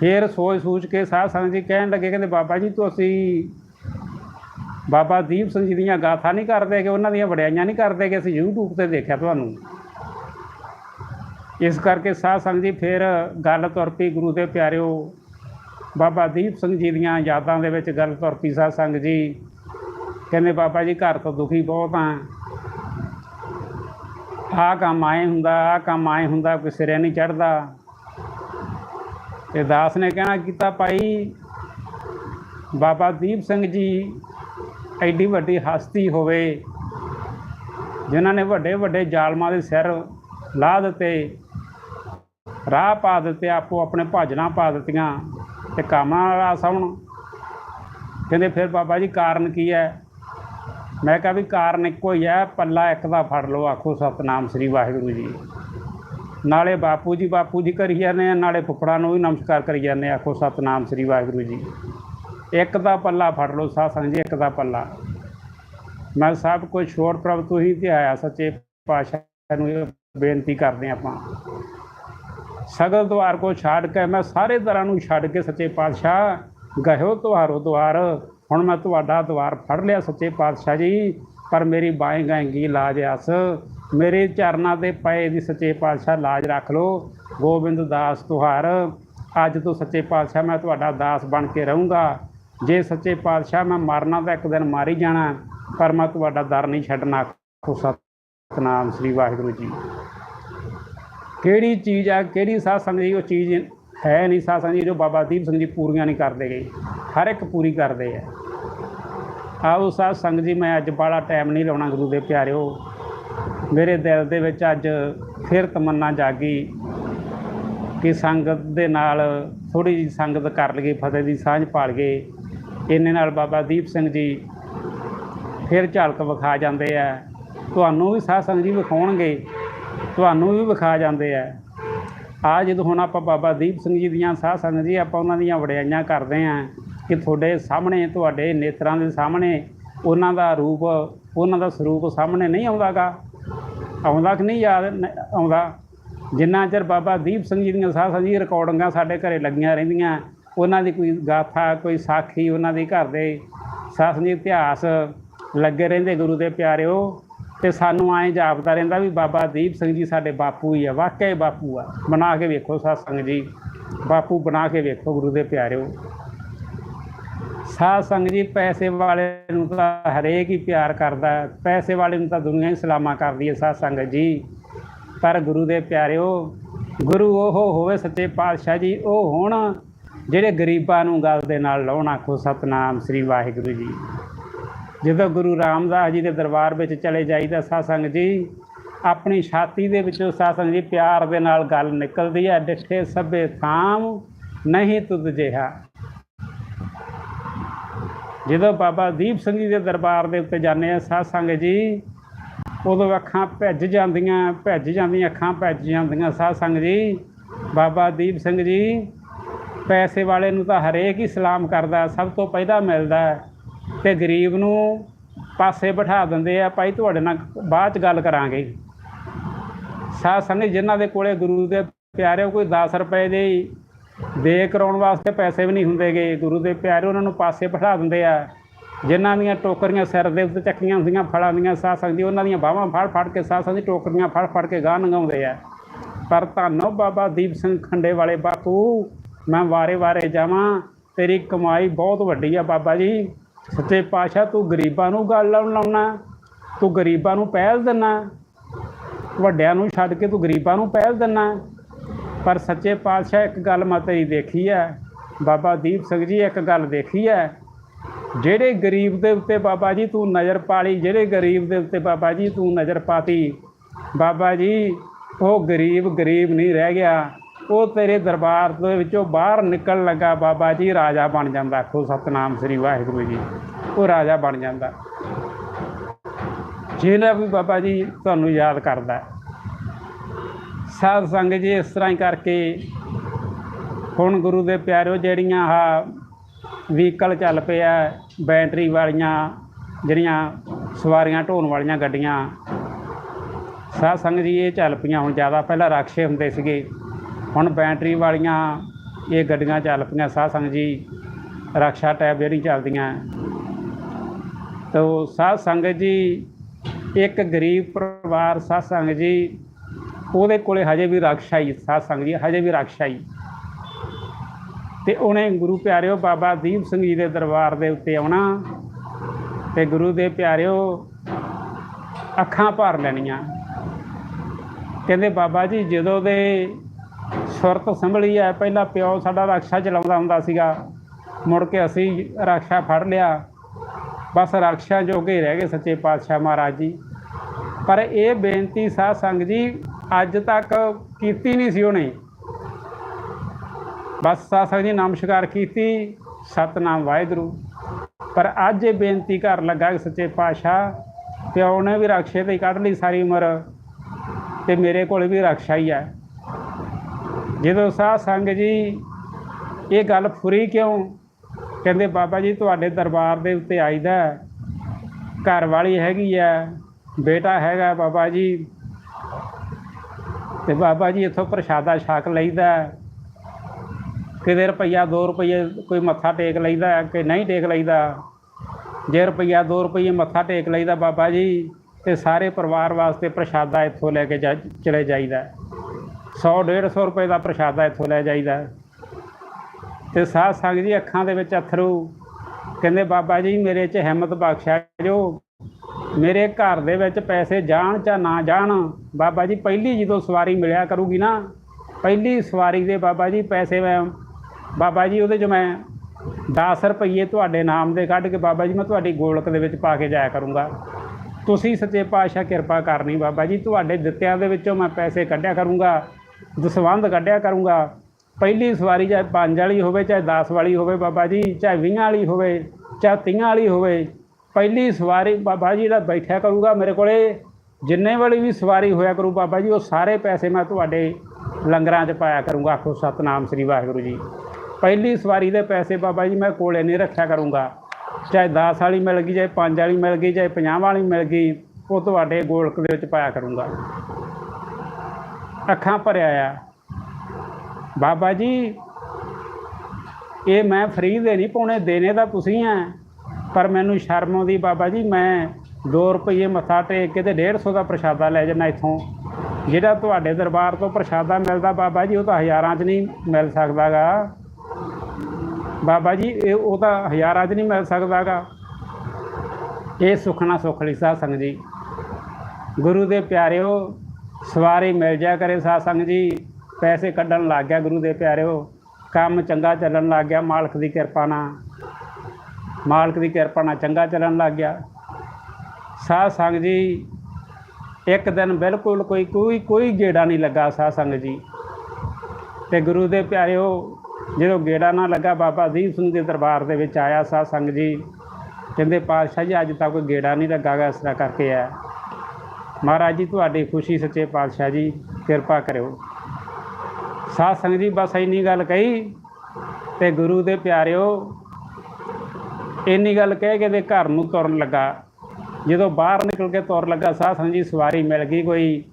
ਫਿਰ ਸੋਚ ਸੂਝ ਕੇ ਸਾਧ ਸੰਗਤ ਜੀ ਕਹਿਣ ਲੱਗੇ, ਕਹਿੰਦੇ ਬਾਬਾ ਜੀ ਤੁਸੀਂ ਬਾਬਾ ਦੀਪ ਸਿੰਘ ਜੀ ਦੀਆਂ ਗਾਥਾ ਨਹੀਂ ਕਰਦੇ ਕਿ ਉਹਨਾਂ ਦੀਆਂ ਵਡਿਆਈਆਂ ਨਹੀਂ ਕਰਦੇ ਕਿ ਅਸੀਂ YouTube ਤੇ ਦੇਖਿਆ ਤੁਹਾਨੂੰ? ਇਸ ਕਰਕੇ ਸਾਧ ਸੰਗਤ ਜੀ ਫਿਰ ਗੱਲ ਤੁਰ ਪਈ ਗੁਰੂ ਦੇ ਪਿਆਰਿਓ, ਬਾਬਾ ਦੀਪ ਸਿੰਘ ਜੀ ਦੀਆਂ ਯਾਦਾਂ ਦੇ ਵਿੱਚ ਗੱਲ ਤੁਰ ਪਈ ਸਾਧ ਸੰਗਤ ਜੀ। ਕਹਿੰਦੇ ਬਾਬਾ ਜੀ ਘਰ ਤੋਂ ਦੁਖੀ ਬਹੁਤ ਆ। ਆਹ ਕੰਮ ਆਏ ਹੁੰਦਾ, ਆਹ ਕੰਮ ਆਏ ਹੁੰਦਾ, ਕੋਈ ਸਿਰੇ ਨਹੀਂ ਚੜਦਾ ਤੇ ਦਾਸ ਨੇ ਕਹਿਣਾ ਕੀਤਾ, ਭਾਈ, ਬਾਬਾ ਦੀਪ ਸਿੰਘ ਜੀ ਐਡੀ ਵੱਡੀ ਹਸਤੀ ਹੋਵੇ, ਜਿਨ੍ਹਾਂ ਨੇ ਵੱਡੇ ਵੱਡੇ ਜ਼ਾਲਮਾਂ ਦੇ ਸਿਰ ਲਾਹ ਦਿੱਤੇ, ਰਾਹ ਪਾ ਦਿੱਤੇ, ਆਪੋ ਆਪਣੇ ਭਾਜਣਾ ਪਾ ਦਿੱਤੀਆਂ ਤੇ ਕਾਮਾਂ ਵਾਲਾ ਆਉਣ ਕਹਿੰਦੇ, ਫਿਰ ਬਾਬਾ ਜੀ, ਕਾਰਨ ਕੀ ਹੈ? ਮੈਂ ਕਿਹਾ ਵੀ ਕਾਰਨ ਇੱਕੋ ਹੀ ਹੈ, ਪੱਲਾ ਇੱਕ ਦਾ ਫੜ ਲਓ, ਆਖੋ ਸਤਨਾਮ ਸ੍ਰੀ ਵਾਹਿਗੁਰੂ ਜੀ। ਨਾਲੇ ਬਾਪੂ ਜੀ ਬਾਪੂ ਜੀ ਕਰੀ ਜਾਂਦੇ ਆ, ਨਾਲੇ ਫੁੱਫੜਾਂ ਨੂੰ ਵੀ ਨਮਸਕਾਰ ਕਰੀ ਜਾਂਦੇ ਆਖੋ ਸਤਨਾਮ ਸ੍ਰੀ ਵਾਹਿਗੁਰੂ ਜੀ। ਇੱਕ ਦਾ ਪੱਲਾ ਫੜ ਲਓ, ਸਾਧ ਸੰਗਤ ਜੀ, ਇੱਕ ਦਾ ਪੱਲਾ। ਮੈਂ ਸਭ ਕੁਝ ਛੋੜ ਪ੍ਰਭ ਤੂੰ ਹੀ ਆਇਆ ਸੱਚੇ ਪਾਤਸ਼ਾਹ ਨੂੰ ਇਹ ਬੇਨਤੀ ਕਰਦੇ ਆਪਾਂ। ਸਗਲ ਦੁਆਰ ਕੋ ਛੱਡ ਕੇ ਮੈਂ ਸਾਰੇ ਤਰ੍ਹਾਂ ਨੂੰ ਛੱਡ ਕੇ ਸੱਚੇ ਪਾਤਸ਼ਾਹ ਗਇਓ ਤੁਹਾਰੋ ਦੁਆਰ। ਹੁਣ ਮੈਂ ਤੁਹਾਡਾ ਦੁਆਰ ਫੜ ਲਿਆ, ਸੱਚੇ ਪਾਤਸ਼ਾਹ ਜੀ, ਪਰ ਮੇਰੀ ਬਾਏਂ ਗਾਏਂਗੀ ਲਾਜ ਆਸ। ਮੇਰੇ ਚਰਨਾਂ ਦੇ ਪਏ ਦੀ ਸੱਚੇ ਪਾਤਸ਼ਾਹ ਲਾਜ ਰੱਖ ਲੋ ਗੋਬਿੰਦ ਦਾਸ ਤੁਹਾਰ, ਅੱਜ ਤੋਂ ਸੱਚੇ ਪਾਤਸ਼ਾਹ ਮੈਂ ਤੁਹਾਡਾ ਦਾਸ ਬਣ ਕੇ ਰਹੂੰਗਾ। ਜੇ ਸੱਚੇ ਪਾਤਸ਼ਾਹ ਮੈਂ ਮਰਨਾ ਤਾਂ ਇੱਕ ਦਿਨ ਮਾਰ ਹੀ ਜਾਣਾ, ਪਰ ਮੈਂ ਤੁਹਾਡਾ ਦਰ ਨਹੀਂ ਛੱਡਣਾ। ਆਖੋ ਸਤਨਾਮ ਸ੍ਰੀ ਵਾਹਿਗੁਰੂ ਜੀ। ਕਿਹੜੀ ਚੀਜ਼ ਆ, ਕਿਹੜੀ ਸਾਧ ਸੰਗਤ ਜੀ ਉਹ ਚੀਜ਼ ਹੈ ਨਹੀਂ? ਸਾਧ ਸੰਗਤ ਜੀ ਜੋ ਬਾਬਾ ਦੀਪ ਸਿੰਘ ਜੀ ਪੂਰੀਆਂ ਨਹੀਂ ਕਰਦੇ ਗਏ। ਹਰ ਇੱਕ ਪੂਰੀ ਕਰਦੇ ਆ। ਆਓ ਸਾਧ ਸੰਗਤ ਜੀ, ਮੈਂ ਅੱਜ ਬਾਲਾ ਟਾਈਮ ਨਹੀਂ ਲਾਉਣਾ ਗੁਰੂ ਦੇ ਪਿਆਰਿਓ। ਮੇਰੇ ਦਿਲ ਦੇ ਵਿੱਚ ਅੱਜ ਫਿਰ ਤਮੰਨਾ ਜਾਗੀ ਕਿ ਸੰਗਤ ਦੇ ਨਾਲ ਥੋੜੀ ਜਿਹੀ ਸੰਗਤ ਕਰ ਲਈਏ, ਫਤਿਹ ਦੀ ਸਾਂਝ ਪਾਲ ਗਏ ਇੰਨੇ ਨਾਲ ਬਾਬਾ ਦੀਪ ਸਿੰਘ ਜੀ ਫਿਰ ਝਲਕ ਵਿਖਾ ਜਾਂਦੇ ਆ। ਤੁਹਾਨੂੰ ਵੀ ਸਾਧ ਸੰਗਤ ਜੀ ਵਿਖਾਉਣਗੇ, ਤੁਹਾਨੂੰ ਵੀ ਵਿਖਾ ਜਾਂਦੇ ਆ। ਆ ਜਦੋਂ ਹੁਣ ਆਪਾਂ ਬਾਬਾ ਦੀਪ ਸਿੰਘ ਜੀ ਦੀਆਂ ਸਾਧ ਸੰਗਤ ਜੀ, ਆਪਾਂ ਉਹਨਾਂ ਦੀਆਂ ਵਡਿਆਈਆਂ ਕਰਦੇ ਆ ਕਿ ਤੁਹਾਡੇ ਸਾਹਮਣੇ, ਤੁਹਾਡੇ ਨੇਤਰਾਂ ਦੇ ਸਾਹਮਣੇ ਉਹਨਾਂ ਦਾ ਰੂਪ, ਉਹਨਾਂ ਦਾ ਸਰੂਪ ਸਾਹਮਣੇ ਨਹੀਂ ਆਉਂਦਾਗਾ। ਆਉਂਦਾ ਕਿ ਨਹੀਂ ਯਾਦ? ਨ- ਆਉਂਦਾ। ਜਿੰਨਾ ਚਿਰ ਬਾਬਾ ਦੀਪ ਸਿੰਘ ਜੀ ਦੀਆਂ ਸਾਧ ਜੀ ਰਿਕਾਰਡਿੰਗਾਂ ਸਾਡੇ ਘਰੇ ਲੱਗੀਆਂ ਰਹਿੰਦੀਆਂ, ਉਹਨਾਂ ਦੀ ਕੋਈ ਗਾਥਾ, ਕੋਈ ਸਾਖੀ, ਉਹਨਾਂ ਦੇ ਘਰ ਦੇ ਸਾਧ ਜੀ ਇਤਿਹਾਸ ਲੱਗੇ ਰਹਿੰਦੇ ਗੁਰੂ ਦੇ ਪਿਆਰਿਓ। ਤੇ ਸਾਨੂੰ ਐਂ ਜਾਪਦਾ ਰਹਿੰਦਾ ਵੀ ਬਾਬਾ ਦੀਪ ਸਿੰਘ ਜੀ ਸਾਡੇ ਬਾਪੂ ਹੀ ਆ, ਵਾਕਿਆ ਹੀ ਬਾਪੂ ਆ। ਬਣਾ ਕੇ ਵੇਖੋ ਸਾਧ ਸੰਗਤ ਜੀ, ਬਾਪੂ ਬਣਾ ਕੇ ਵੇਖੋ ਗੁਰੂ ਦੇ ਪਿਆਰਿਓ। ਸਾਧ ਸੰਗਤ ਜੀ, ਪੈਸੇ ਵਾਲੇ ਨੂੰ ਤਾਂ ਹਰੇਕ ਹੀ ਪਿਆਰ ਕਰਦਾ ਪੈਸੇ ਵਾਲੇ ਨੂੰ ਤਾਂ ਦੁਨੀਆ ਹੀ ਸਲਾਮਾ ਕਰਦੀ ਹੈ ਸਾਧ ਸੰਗਤ ਜੀ। ਪਰ ਗੁਰੂ ਦੇ ਪਿਆਰਿਓ, ਗੁਰੂ ਉਹ ਹੋਵੇ ਸੱਚੇ ਪਾਤਸ਼ਾਹ ਜੀ, ਉਹ ਹੋਣ ਜਿਹੜੇ ਗਰੀਬਾਂ ਨੂੰ ਗੱਲ ਦੇ ਨਾਲ ਲਾਉਣ, ਆਖੋ ਸਤਨਾਮ ਸ੍ਰੀ ਵਾਹਿਗੁਰੂ ਜੀ। ਜਦੋਂ ਗੁਰੂ ਰਾਮਦਾਸ ਜੀ ਦੇ ਦਰਬਾਰ ਵਿੱਚ ਚਲੇ ਜਾਈਦਾ ਸਾਧ ਸੰਗਤ ਜੀ, ਆਪਣੀ ਛਾਤੀ ਦੇ ਵਿੱਚੋਂ ਸਾਧ ਸੰਗਤ ਜੀ ਪਿਆਰ ਦੇ ਨਾਲ ਗੱਲ ਨਿਕਲਦੀ ਹੈ, ਡਿੱਠੇ ਸਭੇ ਥਾਮ ਨਹੀਂ ਤੁਧ ਜਿਹਾ। ਜਦੋਂ ਬਾਬਾ ਦੀਪ ਸਿੰਘ ਜੀ ਦੇ ਦਰਬਾਰ ਦੇ ਉੱਤੇ ਜਾਂਦੇ ਆ ਸਾਧ ਸੰਗਤ ਜੀ, ਉਦੋਂ ਅੱਖਾਂ ਭਿੱਜ ਜਾਂਦੀਆਂ ਭਿੱਜ ਜਾਂਦੀਆਂ, ਅੱਖਾਂ ਭਿੱਜ ਜਾਂਦੀਆਂ, ਸਾਧ ਸੰਗਤ ਜੀ। ਬਾਬਾ ਦੀਪ ਸਿੰਘ ਜੀ, ਪੈਸੇ ਵਾਲੇ ਨੂੰ ਤਾਂ ਹਰੇਕ ਹੀ ਸਲਾਮ ਕਰਦਾ, ਸਭ ਤੋਂ ਪਹਿਲਾਂ ਮਿਲਦਾ ਹੈ। ਤੇ ਗਰੀਬ ਨੂੰ ਪਾਸੇ ਬਿਠਾ ਦਿੰਦੇ ਆ, ਭਾਈ ਤੁਹਾਡੇ ਨਾਲ ਬਾਅਦ ਚ ਗੱਲ ਕਰਾਂਗੇ। ਸਾਧ ਸੰਗਤ ਜਿਨ੍ਹਾਂ ਦੇ ਕੋਲੇ ਗੁਰੂ ਦੇ ਪਿਆਰੇ ਕੋਈ 10 ਰੁਪਏ ਦੇ ਦੇ ਕਰਾਉਣ ਵਾਸਤੇ ਪੈਸੇ ਵੀ ਨਹੀਂ ਹੁੰਦੇਗੇ। ਗੁਰੂ ਦੇ ਪਿਆਰੇ ਉਹਨਾਂ ਨੂੰ ਪਾਸੇ ਬਿਠਾ ਦਿੰਦੇ ਆ। ਜਿਨ੍ਹਾਂ ਦੀਆਂ ਟੋਕਰੀਆਂ ਸਿਰ ਦੇ ਉੱਤੇ ਚੱਕੀਆਂ ਹੁੰਦੀਆਂ, ਫੜਾਂ ਦੀਆਂ, ਸਾਹ ਸੰਗਤ ਉਹਨਾਂ ਦੀਆਂ ਬਾਹਾਂ ਫੜ ਫੜ ਕੇ ਸਾਹ ਸੰਗਤ ਟੋਕਰੀਆਂ ਫੜ ਫੜ ਕੇ ਗਾਹ ਨੰਗਾਉਂਦੇ ਆ। ਪਰ ਧੰਨੋ ਬਾਬਾ ਦੀਪ ਸਿੰਘ ਖੰਡੇ ਵਾਲੇ ਬਾਪੂ, ਮੈਂ ਵਾਰੇ ਵਾਰੇ ਜਾਵਾਂ, ਤੇਰੀ ਕਮਾਈ ਬਹੁਤ ਵੱਡੀ ਆ ਬਾਬਾ ਜੀ। ਸੱਚੇ ਪਾਤਸ਼ਾਹ, ਤੂੰ ਗਰੀਬਾਂ ਨੂੰ ਗੱਲ ਲਾਉਣ ਲਾਉਣਾ, ਤੂੰ ਗਰੀਬਾਂ ਨੂੰ ਪਹਿਲ ਦਿੰਨਾ। ਵੱਡਿਆਂ ਨੂੰ ਛੱਡ ਕੇ ਤੂੰ ਗਰੀਬਾਂ ਨੂੰ ਪਹਿਲ ਦਿੰਨਾ। ਪਰ ਸੱਚੇ ਪਾਤਸ਼ਾਹ ਇੱਕ ਗੱਲ ਮੈਂ ਤੇਰੀ ਦੇਖੀ ਹੈ, ਬਾਬਾ ਦੀਪ ਸਿੰਘ ਜੀ ਇੱਕ ਗੱਲ ਦੇਖੀ ਹੈ, ਜਿਹੜੇ ਗਰੀਬ ਦੇ ਉੱਤੇ ਬਾਬਾ ਜੀ ਤੂੰ ਨਜ਼ਰ ਪਾਲੀ, ਜਿਹੜੇ ਗਰੀਬ ਦੇ ਉੱਤੇ ਬਾਬਾ ਜੀ ਤੂੰ ਨਜ਼ਰ ਪਾਤੀ, ਬਾਬਾ ਜੀ ਉਹ ਗਰੀਬ ਗਰੀਬ ਨਹੀਂ ਰਹਿ ਗਿਆ, ਉਹ ਤੇਰੇ ਦਰਬਾਰ ਦੇ ਵਿੱਚੋਂ ਬਾਹਰ ਨਿਕਲਣ ਲੱਗਾ, ਬਾਬਾ ਜੀ ਰਾਜਾ ਬਣ ਜਾਂਦਾ, ਆਖੋ ਸਤਨਾਮ ਸ੍ਰੀ ਵਾਹਿਗੁਰੂ ਜੀ, ਉਹ ਰਾਜਾ ਬਣ ਜਾਂਦਾ। ਜਿਹੜਾ ਵੀ ਬਾਬਾ ਜੀ ਤੁਹਾਨੂੰ ਯਾਦ ਕਰਦਾ ਸਾਧ ਸੰਗਤ ਜੀ ਇਸ ਤਰ੍ਹਾਂ ਹੀ ਕਰਕੇ ਹੁਣ ਗੁਰੂ ਦੇ ਪਿਆਰਿਓ ਜਿਹੜੀਆਂ ਆ ਵਹੀਕਲ ਚੱਲ ਪਿਆ, ਬੈਟਰੀ ਵਾਲੀਆਂ ਜਿਹੜੀਆਂ ਸਵਾਰੀਆਂ ਢੋਣ ਵਾਲੀਆਂ ਗੱਡੀਆਂ, ਸਾਧ ਸੰਗਤ ਜੀ ਇਹ ਚੱਲ ਪਈਆਂ। ਹੁਣ ਜ਼ਿਆਦਾ ਪਹਿਲਾਂ ਰਕਸ਼ੇ ਹੁੰਦੇ ਸੀਗੇ, ਹੁਣ ਬੈਟਰੀ ਵਾਲੀਆਂ ਇਹ ਗੱਡੀਆਂ ਚੱਲ ਪਈਆਂ। ਸਾਧ ਸੰਗਤ ਜੀ ਰਕਸ਼ਾ ਟੈਬ ਜਿਹੜੀ ਚੱਲਦੀਆਂ। ਤੋ ਸਾਧ ਸੰਗਤ ਜੀ ਇੱਕ ਗਰੀਬ ਪਰਿਵਾਰ, ਸਾਧ ਸੰਗਤ ਜੀ ਉਹਦੇ ਕੋਲੇ ਹਜੇ ਵੀ ਰਕਸ਼ਾ ਹੀ ਸਾਧ ਸੰਗਤ ਜੀ, ਹਜੇ ਵੀ ਰਕਸ਼ਾ ਹੀ ਤੇ ਉਹਨੇ ਗੁਰੂ ਪਿਆਰਿਓ ਬਾਬਾ ਦੀਪ ਸਿੰਘ ਜੀ ਦੇ ਦਰਬਾਰ ਦੇ ਉੱਤੇ ਆਉਣਾ ਤੇ ਗੁਰੂ ਦੇ ਪਿਆਰਿਓ ਅੱਖਾਂ ਭਰ ਲੈਣੀਆਂ। ਕਹਿੰਦੇ, ਬਾਬਾ ਜੀ, ਜਦੋਂ ਦੇ ਸੁਰਤ ਸੰਭਲੀ ਹੈ ਪਹਿਲਾਂ ਪਿਓ ਸਾਡਾ ਰਕਸ਼ਾ ਚਲਾਉਂਦਾ ਹੁੰਦਾ ਸੀਗਾ। ਮੁੜ ਕੇ ਅਸੀਂ ਰਕਸ਼ਾ ਫੜ ਲਿਆ। ਬਸ ਰਕਸ਼ਾ ਜੋਗੇ ਰਹਿ ਗਏ ਸੱਚੇ ਪਾਤਸ਼ਾਹ ਮਹਾਰਾਜ ਜੀ। ਪਰ ਇਹ ਬੇਨਤੀ ਸਾਧ ਸੰਗਤ ਜੀ ਅੱਜ ਤੱਕ ਕੀਤੀ ਨਹੀਂ ਸੀ ਉਹਨੇ। ਬਸ ਸਾਧ ਸੰਗਤ ਜੀ, ਨਮਸਕਾਰ ਕੀਤੀ। ਸਤਨਾਮ ਵਾਹਿਗੁਰੂ। ਪਰ ਅੱਜ ਇਹ ਬੇਨਤੀ ਕਰ ਲੱਗਾ ਸੱਚੇ ਪਾਤਸ਼ਾਹ, ਪਿਓ ਨੇ ਵੀ ਰਕਸ਼ੇ ਤੇ ਕੱਢ ਲਈ ਸਾਰੀ ਉਮਰ ਤੇ ਮੇਰੇ ਕੋਲ ਵੀ ਰਕਸ਼ਾ ਹੀ ਹੈ ਜਦੋਂ ਸਾਧ ਸੰਗਤ ਜੀ ਇਹ ਗੱਲ ਫੁਰੀ ਕਿਉਂ? ਕਹਿੰਦੇ, ਬਾਬਾ ਜੀ, ਤੁਹਾਡੇ ਦਰਬਾਰ ਦੇ ਉੱਤੇ ਆਈਦਾ ਘਰ ਵਾਲੀ ਹੈਗੀ ਆ, ਬੇਟਾ ਹੈਗਾ ਬਾਬਾ ਜੀ। ਤੇ ਬਾਬਾ ਜੀ ਇੱਥੋਂ ਪ੍ਰਸ਼ਾਦਾ ਛਕ ਲਈਦਾ ਹੈ। ਕਿਤੇ ਰੁਪਈਆ 2 ਰੁਪਈਏ ਕੋਈ ਮੱਥਾ ਟੇਕ ਲਈਦਾ ਹੈ ਕਿ ਨਹੀਂ ਟੇਕ ਲਈਦਾ। ਜੇ ਰੁਪਈਆ 2 ਰੁਪਈਏ ਮੱਥਾ ਟੇਕ ਲਈਦਾ ਬਾਬਾ ਜੀ, ਤੇ ਸਾਰੇ ਪਰਿਵਾਰ ਵਾਸਤੇ ਪ੍ਰਸ਼ਾਦਾ ਇੱਥੋਂ ਲੈ ਕੇ ਜਾ ਚਲੇ ਜਾਈਦਾ 100 150 ਰੁਪਏ ਦਾ ਪ੍ਰਸ਼ਾਦਾ ਇੱਥੋਂ ਲੈ ਜਾਈਦਾ ਤੇ ਸਾਧ ਸੰਗਤ ਜੀ ਅੱਖਾਂ ਦੇ ਵਿੱਚ ਅਥਰੂ। ਕਹਿੰਦੇ ਬਾਬਾ ਜੀ ਮੇਰੇ 'ਚ ਹਿੰਮਤ ਬਖਸ਼ਿਆ ਜੋ। ਮੇਰੇ ਘਰ ਦੇ ਵਿੱਚ ਪੈਸੇ ਜਾਣ ਜਾਂ ਨਾ ਜਾਣ, ਬਾਬਾ ਜੀ ਪਹਿਲੀ ਜਦੋਂ ਸਵਾਰੀ ਮਿਲਿਆ ਕਰੂਗੀ ਨਾ, ਪਹਿਲੀ ਸਵਾਰੀ ਦੇ ਬਾਬਾ ਜੀ ਪੈਸੇ ਮੈਂ, ਬਾਬਾ ਜੀ ਉਹਦੇ 'ਚ ਮੈਂ 10 ਰੁਪਏ ਤੁਹਾਡੇ ਨਾਮ ਦੇ ਕੱਢ ਕੇ ਬਾਬਾ ਜੀ ਮੈਂ ਤੁਹਾਡੀ ਗੋਲਕ ਦੇ ਵਿੱਚ ਪਾ ਕੇ ਜਾਇਆ ਕਰੂੰਗਾ। ਤੁਸੀਂ ਸੱਚੇ ਪਾਤਸ਼ਾਹ ਕਿਰਪਾ ਕਰਨੀ ਬਾਬਾ ਜੀ, ਤੁਹਾਡੇ ਦਿੱਤਿਆਂ ਦੇ ਵਿੱਚੋਂ ਮੈਂ ਪੈਸੇ ਕੱਢਿਆ ਕਰੂੰਗਾ, ਦਸਵੰਧ ਕੱਢਿਆ ਕਰੂੰਗਾ। ਪਹਿਲੀ ਸਵਾਰੀ ਚਾਹੇ 5 ਵਾਲੀ ਹੋਵੇ, ਚਾਹੇ 10 ਵਾਲੀ ਹੋਵੇ ਬਾਬਾ ਜੀ, ਚਾਹੇ 20 ਵਾਲੀ ਹੋਵੇ, ਚਾਹੇ 30 ਵਾਲੀ ਹੋਵੇ ਪਹਿਲੀ ਸਵਾਰੀ ਬਾਬਾ ਜੀ ਦਾ ਬੈਠਿਆ ਕਰੂਗਾ ਮੇਰੇ ਕੋਲੇ। ਜਿੰਨੇ ਵਾਲੀ ਵੀ ਸਵਾਰੀ ਹੋਇਆ ਕਰੂ ਬਾਬਾ ਜੀ, ਉਹ ਸਾਰੇ ਪੈਸੇ ਮੈਂ ਤੁਹਾਡੇ ਲੰਗਰਾਂ 'ਚ ਪਾਇਆ ਕਰੂੰਗਾ। ਆਖੋ ਸਤਨਾਮ ਸ੍ਰੀ ਵਾਹਿਗੁਰੂ ਜੀ। ਪਹਿਲੀ ਸਵਾਰੀ ਦੇ ਪੈਸੇ ਬਾਬਾ ਜੀ ਮੈਂ ਕੋਲੇ ਨਹੀਂ ਰੱਖਿਆ ਕਰੂੰਗਾ। ਚਾਹੇ 10 ਵਾਲੀ ਮਿਲ ਗਈ, ਚਾਹੇ 5 ਵਾਲੀ ਮਿਲ ਗਈ, ਚਾਹੇ 50 ਵਾਲੀ ਮਿਲ ਗਈ, ਉਹ ਤੁਹਾਡੇ ਗੋਲਕ ਦੇ ਵਿੱਚ ਪਾਇਆ ਕਰੂੰਗਾ। ਅੱਖਾਂ ਭਰਿਆ ਆ। ਬਾਬਾ ਜੀ, ਇਹ ਮੈਂ ਫ੍ਰੀ ਦੇ ਨਹੀਂ ਪਾਉਣੇ, ਦੇਣੇ ਤਾਂ ਤੁਸੀਂ ਆ। ਪਰ ਮੈਨੂੰ ਸ਼ਰਮ ਆਉਂਦੀ ਬਾਬਾ ਜੀ, ਮੈਂ 2 ਰੁਪਏ ਮੱਥਾ ਟੇਕ ਕੇ ਤੇ 150 ਦਾ ਪ੍ਰਸ਼ਾਦਾ ਲੈ ਜਾਣਾ ਇੱਥੋਂ। ਜਿਹੜਾ ਤੁਹਾਡੇ ਦਰਬਾਰ ਤੋਂ ਪ੍ਰਸ਼ਾਦਾ ਮਿਲਦਾ ਬਾਬਾ ਜੀ, ਉਹ ਤਾਂ ਹਜ਼ਾਰਾਂ 'ਚ ਨਹੀਂ ਮਿਲ ਸਕਦਾਗਾ। ਬਾਬਾ ਜੀ, ਇਹ ਉਹ ਤਾਂ ਹਜ਼ਾਰਾਂ 'ਚ ਨਹੀਂ ਮਿਲ ਸਕਦਾਗਾ। ਇਹ ਸੁਖਣਾ ਸੁਖ ਲਈ ਸਾਧ ਸੰਗਤ ਜੀ। ਗੁਰੂ ਦੇ ਪਿਆਰਿਓ, ਸਵਾਰੀ ਮਿਲ ਜਾ ਕਰੇ ਸਾਧ ਸੰਗਤ ਜੀ। ਪੈਸੇ ਕੱਢਣ ਲੱਗ ਗਿਆ ਗੁਰੂ ਦੇ ਪਿਆਰਿਓ। ਕੰਮ ਚੰਗਾ ਚੱਲਣ ਲੱਗ ਗਿਆ, ਮਾਲਕ ਦੀ ਕਿਰਪਾ ਨਾਲ। ਮਾਲਕ ਦੀ ਕਿਰਪਾ ਨਾਲ ਚੰਗਾ ਚੱਲਣ ਲੱਗ ਗਿਆ। ਸਾਧ ਸੰਗਤ ਜੀ, ਇੱਕ ਦਿਨ ਬਿਲਕੁਲ ਕੋਈ ਕੋਈ ਕੋਈ ਗੇੜਾ ਨਹੀਂ ਲੱਗਾ ਸਾਧ ਸੰਗਤ ਜੀ। ਤੇ ਗੁਰੂ ਦੇ ਪਿਆਰਿਓ, ਜਦੋਂ ਗੇੜਾ ਨਾ ਲੱਗਾ, ਬਾਬਾ ਦੀਪ ਸਿੰਘ ਦੇ ਦਰਬਾਰ ਦੇ ਵਿੱਚ ਆਇਆ ਸਾਧ ਸੰਗਤ ਜੀ। ਕਹਿੰਦੇ, ਪਾਤਸ਼ਾਹ ਜੀ, ਅੱਜ ਤੱਕ ਕੋਈ ਗੇੜਾ ਨਹੀਂ ਲੱਗਾਗਾ ਇਸ ਤਰ੍ਹਾਂ ਕਰਕੇ ਆ ਮਹਾਰਾਜ ਜੀ, ਤੁਹਾਡੀ ਖੁਸ਼ੀ ਸੱਚੇ ਪਾਤਸ਼ਾਹ ਜੀ, ਕਿਰਪਾ ਕਰਿਓ। ਸਾਧ ਸੰਗਤ ਜੀ, ਬਸ ਇੰਨੀ ਗੱਲ ਕਹੀ ਤੇ ਗੁਰੂ ਦੇ ਪਿਆਰਿਓ ਇੰਨੀ ਗੱਲ ਕਹਿ ਕੇ ਦੇ ਘਰ ਨੂੰ ਤੁਰਨ ਲੱਗਾ। ਜਦੋਂ ਬਾਹਰ ਨਿਕਲ ਕੇ ਤੁਰ ਲੱਗਾ ਸਾਧ ਸੰਗਤ ਜੀ ਸਵਾਰੀ ਮਿਲ ਗਈ ਕੋਈ।